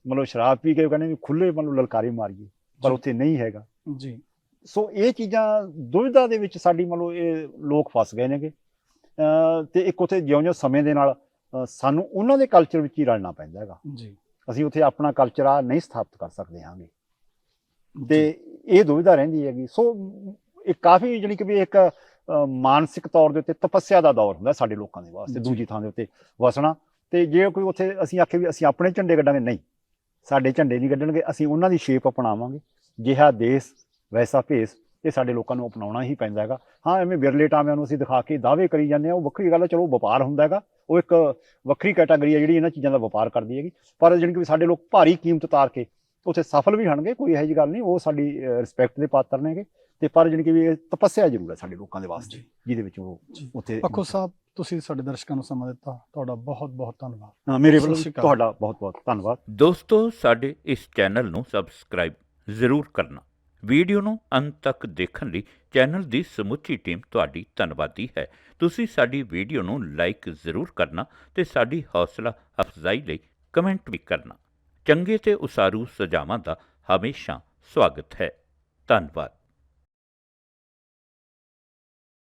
ਮਤਲਬ ਸ਼ਰਾਬ ਪੀ ਕੇ ਕਹਿੰਦੇ ਖੁੱਲੇ ਮਤਲਬ ਲਲਕਾਰੇ ਮਾਰੀਏ ਪਰ। ਉੱਥੇ ਨਹੀਂ ਹੈਗਾ। ਜੀ। ਸੋ ਇਹ ਚੀਜ਼ਾਂ ਦੁਵਿਧਾ ਦੇ ਵਿੱਚ ਸਾਡੀ ਮਤਲਬ ਇਹ ਲੋਕ ਫਸ ਗਏ ਨੇਗੇ। ਤੇ ਇੱਕ ਉੱਥੇ ਜਿਉਂ-ਜਿਉਂ ਸਮੇਂ ਦੇ ਨਾਲ ਸਾਨੂੰ ਉਹਨਾਂ ਦੇ ਕਲਚਰ ਵਿੱਚ ਹੀ ਰਲਣਾ ਪੈਂਦਾ ਹੈਗਾ। ਜੀ। ਅਸੀਂ ਉੱਥੇ ਆਪਣਾ ਕਲਚਰ ਆ ਨਹੀਂ ਸਥਾਪਿਤ ਕਰ ਸਕਦੇ ਹਾਂਗੇ। ਤੇ ਇਹ ਦੁਵਿਧਾ ਰਹਿੰਦੀ ਹੈਗੀ। ਸੋ ਇਹ ਕਾਫੀ ਜਿਹੜੀ ਕਿ ਵੀ ਇੱਕ ਮਾਨਸਿਕ ਤੌਰ ਦੇ ਉੱਤੇ ਤਪੱਸਿਆ ਦਾ ਦੌਰ ਹੁੰਦਾ ਸਾਡੇ ਲੋਕਾਂ ਦੇ ਵਾਸਤੇ। ਦੂਜੀ ਥਾਂ ਦੇ ਉੱਤੇ ਵਸਣਾ। ਤੇ ਜੇ ਕੋਈ ਉੱਥੇ ਅਸੀਂ ਆਖੇ ਵੀ ਅਸੀਂ ਆਪਣੇ ਝੰਡੇ ਕੱਢਾਂਗੇ ਨਹੀਂ। ਸਾਡੇ ਝੰਡੇ ਨਹੀਂ ਕੱਢਣਗੇ ਅਸੀਂ ਉਹਨਾਂ ਦੀ ਸ਼ੇਪ ਅਪਣਾਵਾਂਗੇ। ਜਿਹਾ ਦੇਸ਼ ਵੈਸਾ ਭੇਸ ਇਹ ਸਾਡੇ ਲੋਕਾਂ ਨੂੰ ਅਪਣਾਉਣਾ ਹੀ ਪੈਂਦਾ ਹੈਗਾ। ਹਾਂ ਐਵੇਂ ਬਿਰਲੇ ਟਾਮਿਆਂ ਨੂੰ ਅਸੀਂ ਦਿਖਾ ਕੇ ਦਾਅਵੇ ਕਰੀ ਜਾਂਦੇ ਆ ਉਹ ਵੱਖਰੀ ਗੱਲ ਹੈ ਚਲੋ ਵਪਾਰ ਹੁੰਦਾ ਹੈਗਾ। ਉਹ ਇੱਕ ਵੱਖਰੀ ਕੈਟਾਗਰੀ ਹੈ ਜਿਹੜੀ ਇਹਨਾਂ ਚੀਜ਼ਾਂ ਦਾ ਵਪਾਰ ਕਰਦੀ ਹੈਗੀ। ਪਰ ਜਿਹੜੀ ਕਿ ਸਾਡੇ ਲੋਕ ਭਾਰੀ ਕੀਮਤ ਤਾਰ ਕੇ ਉੱਥੇ ਸਫਲ ਵੀ ਹਣਗੇ ਕੋਈ ਇਹੋ ਜਿਹੀ ਗੱਲ ਨਹੀਂ ਉਹ ਸਾਡੀ ਰਿਸਪੈਕਟ ਦੇ ਪਾਤਰ ਨੇਗੇ। ਤੇ ਪਰ ਜਿਹੜੀ ਕਿ ਵੀ ਇਹ ਤਪੱਸਿਆ ਜ਼ਰੂਰ ਹੈ ਸਾਡੇ ਲੋਕਾਂ ਦੇ ਵਾਸਤੇ। ਜਿਹਦੇ ਵਿੱਚ ਉਹ। ਉੱਥੇ ਪੱਖੋ ਸਾਹਿਬ ਤੁਸੀਂ ਸਾਡੇ ਦਰਸ਼ਕਾਂ ਨੂੰ ਸਮਾਂ ਦਿੱਤਾ ਤੁਹਾਡਾ ਬਹੁਤ ਬਹੁਤ ਧੰਨਵਾਦ। ਹਾਂ, ਮੇਰੇ ਸਤਿ ਵੱਲੋਂ ਸ਼੍ਰੀ ਅਕਾਲ। ਤੁਹਾਡਾ ਬਹੁਤ ਬਹੁਤ ਧੰਨਵਾਦ। ਦੋਸਤੋ ਸਾਡੇ ਇਸ ਚੈਨਲ ਨੂੰ ਸਬਸਕ੍ਰਾਈਬ ਜ਼ਰੂਰ ਕਰਨਾ। ਵੀਡੀਓ ਨੂੰ ਅੰਤ ਤੱਕ ਦੇਖਣ ਲਈ ਚੈਨਲ ਦੀ ਸਮੁੱਚੀ ਟੀਮ ਤੁਹਾਡੀ ਧੰਨਵਾਦੀ ਹੈ। ਤੁਸੀਂ ਸਾਡੀ ਵੀਡੀਓ ਨੂੰ ਲਾਈਕ ਜ਼ਰੂਰ ਕਰਨਾ ਤੇ ਸਾਡੀ ਹੌਸਲਾ ਅਫਜ਼ਾਈ ਲਈ ਕਮੈਂਟ ਵੀ ਕਰਨਾ। ਚੰਗੇ ਤੇ ਉਸਾਰੂ ਸੁਝਾਵਾਂ ਦਾ ਹਮੇਸ਼ਾ ਸਵਾਗਤ ਹੈ। ਧੰਨਵਾਦ।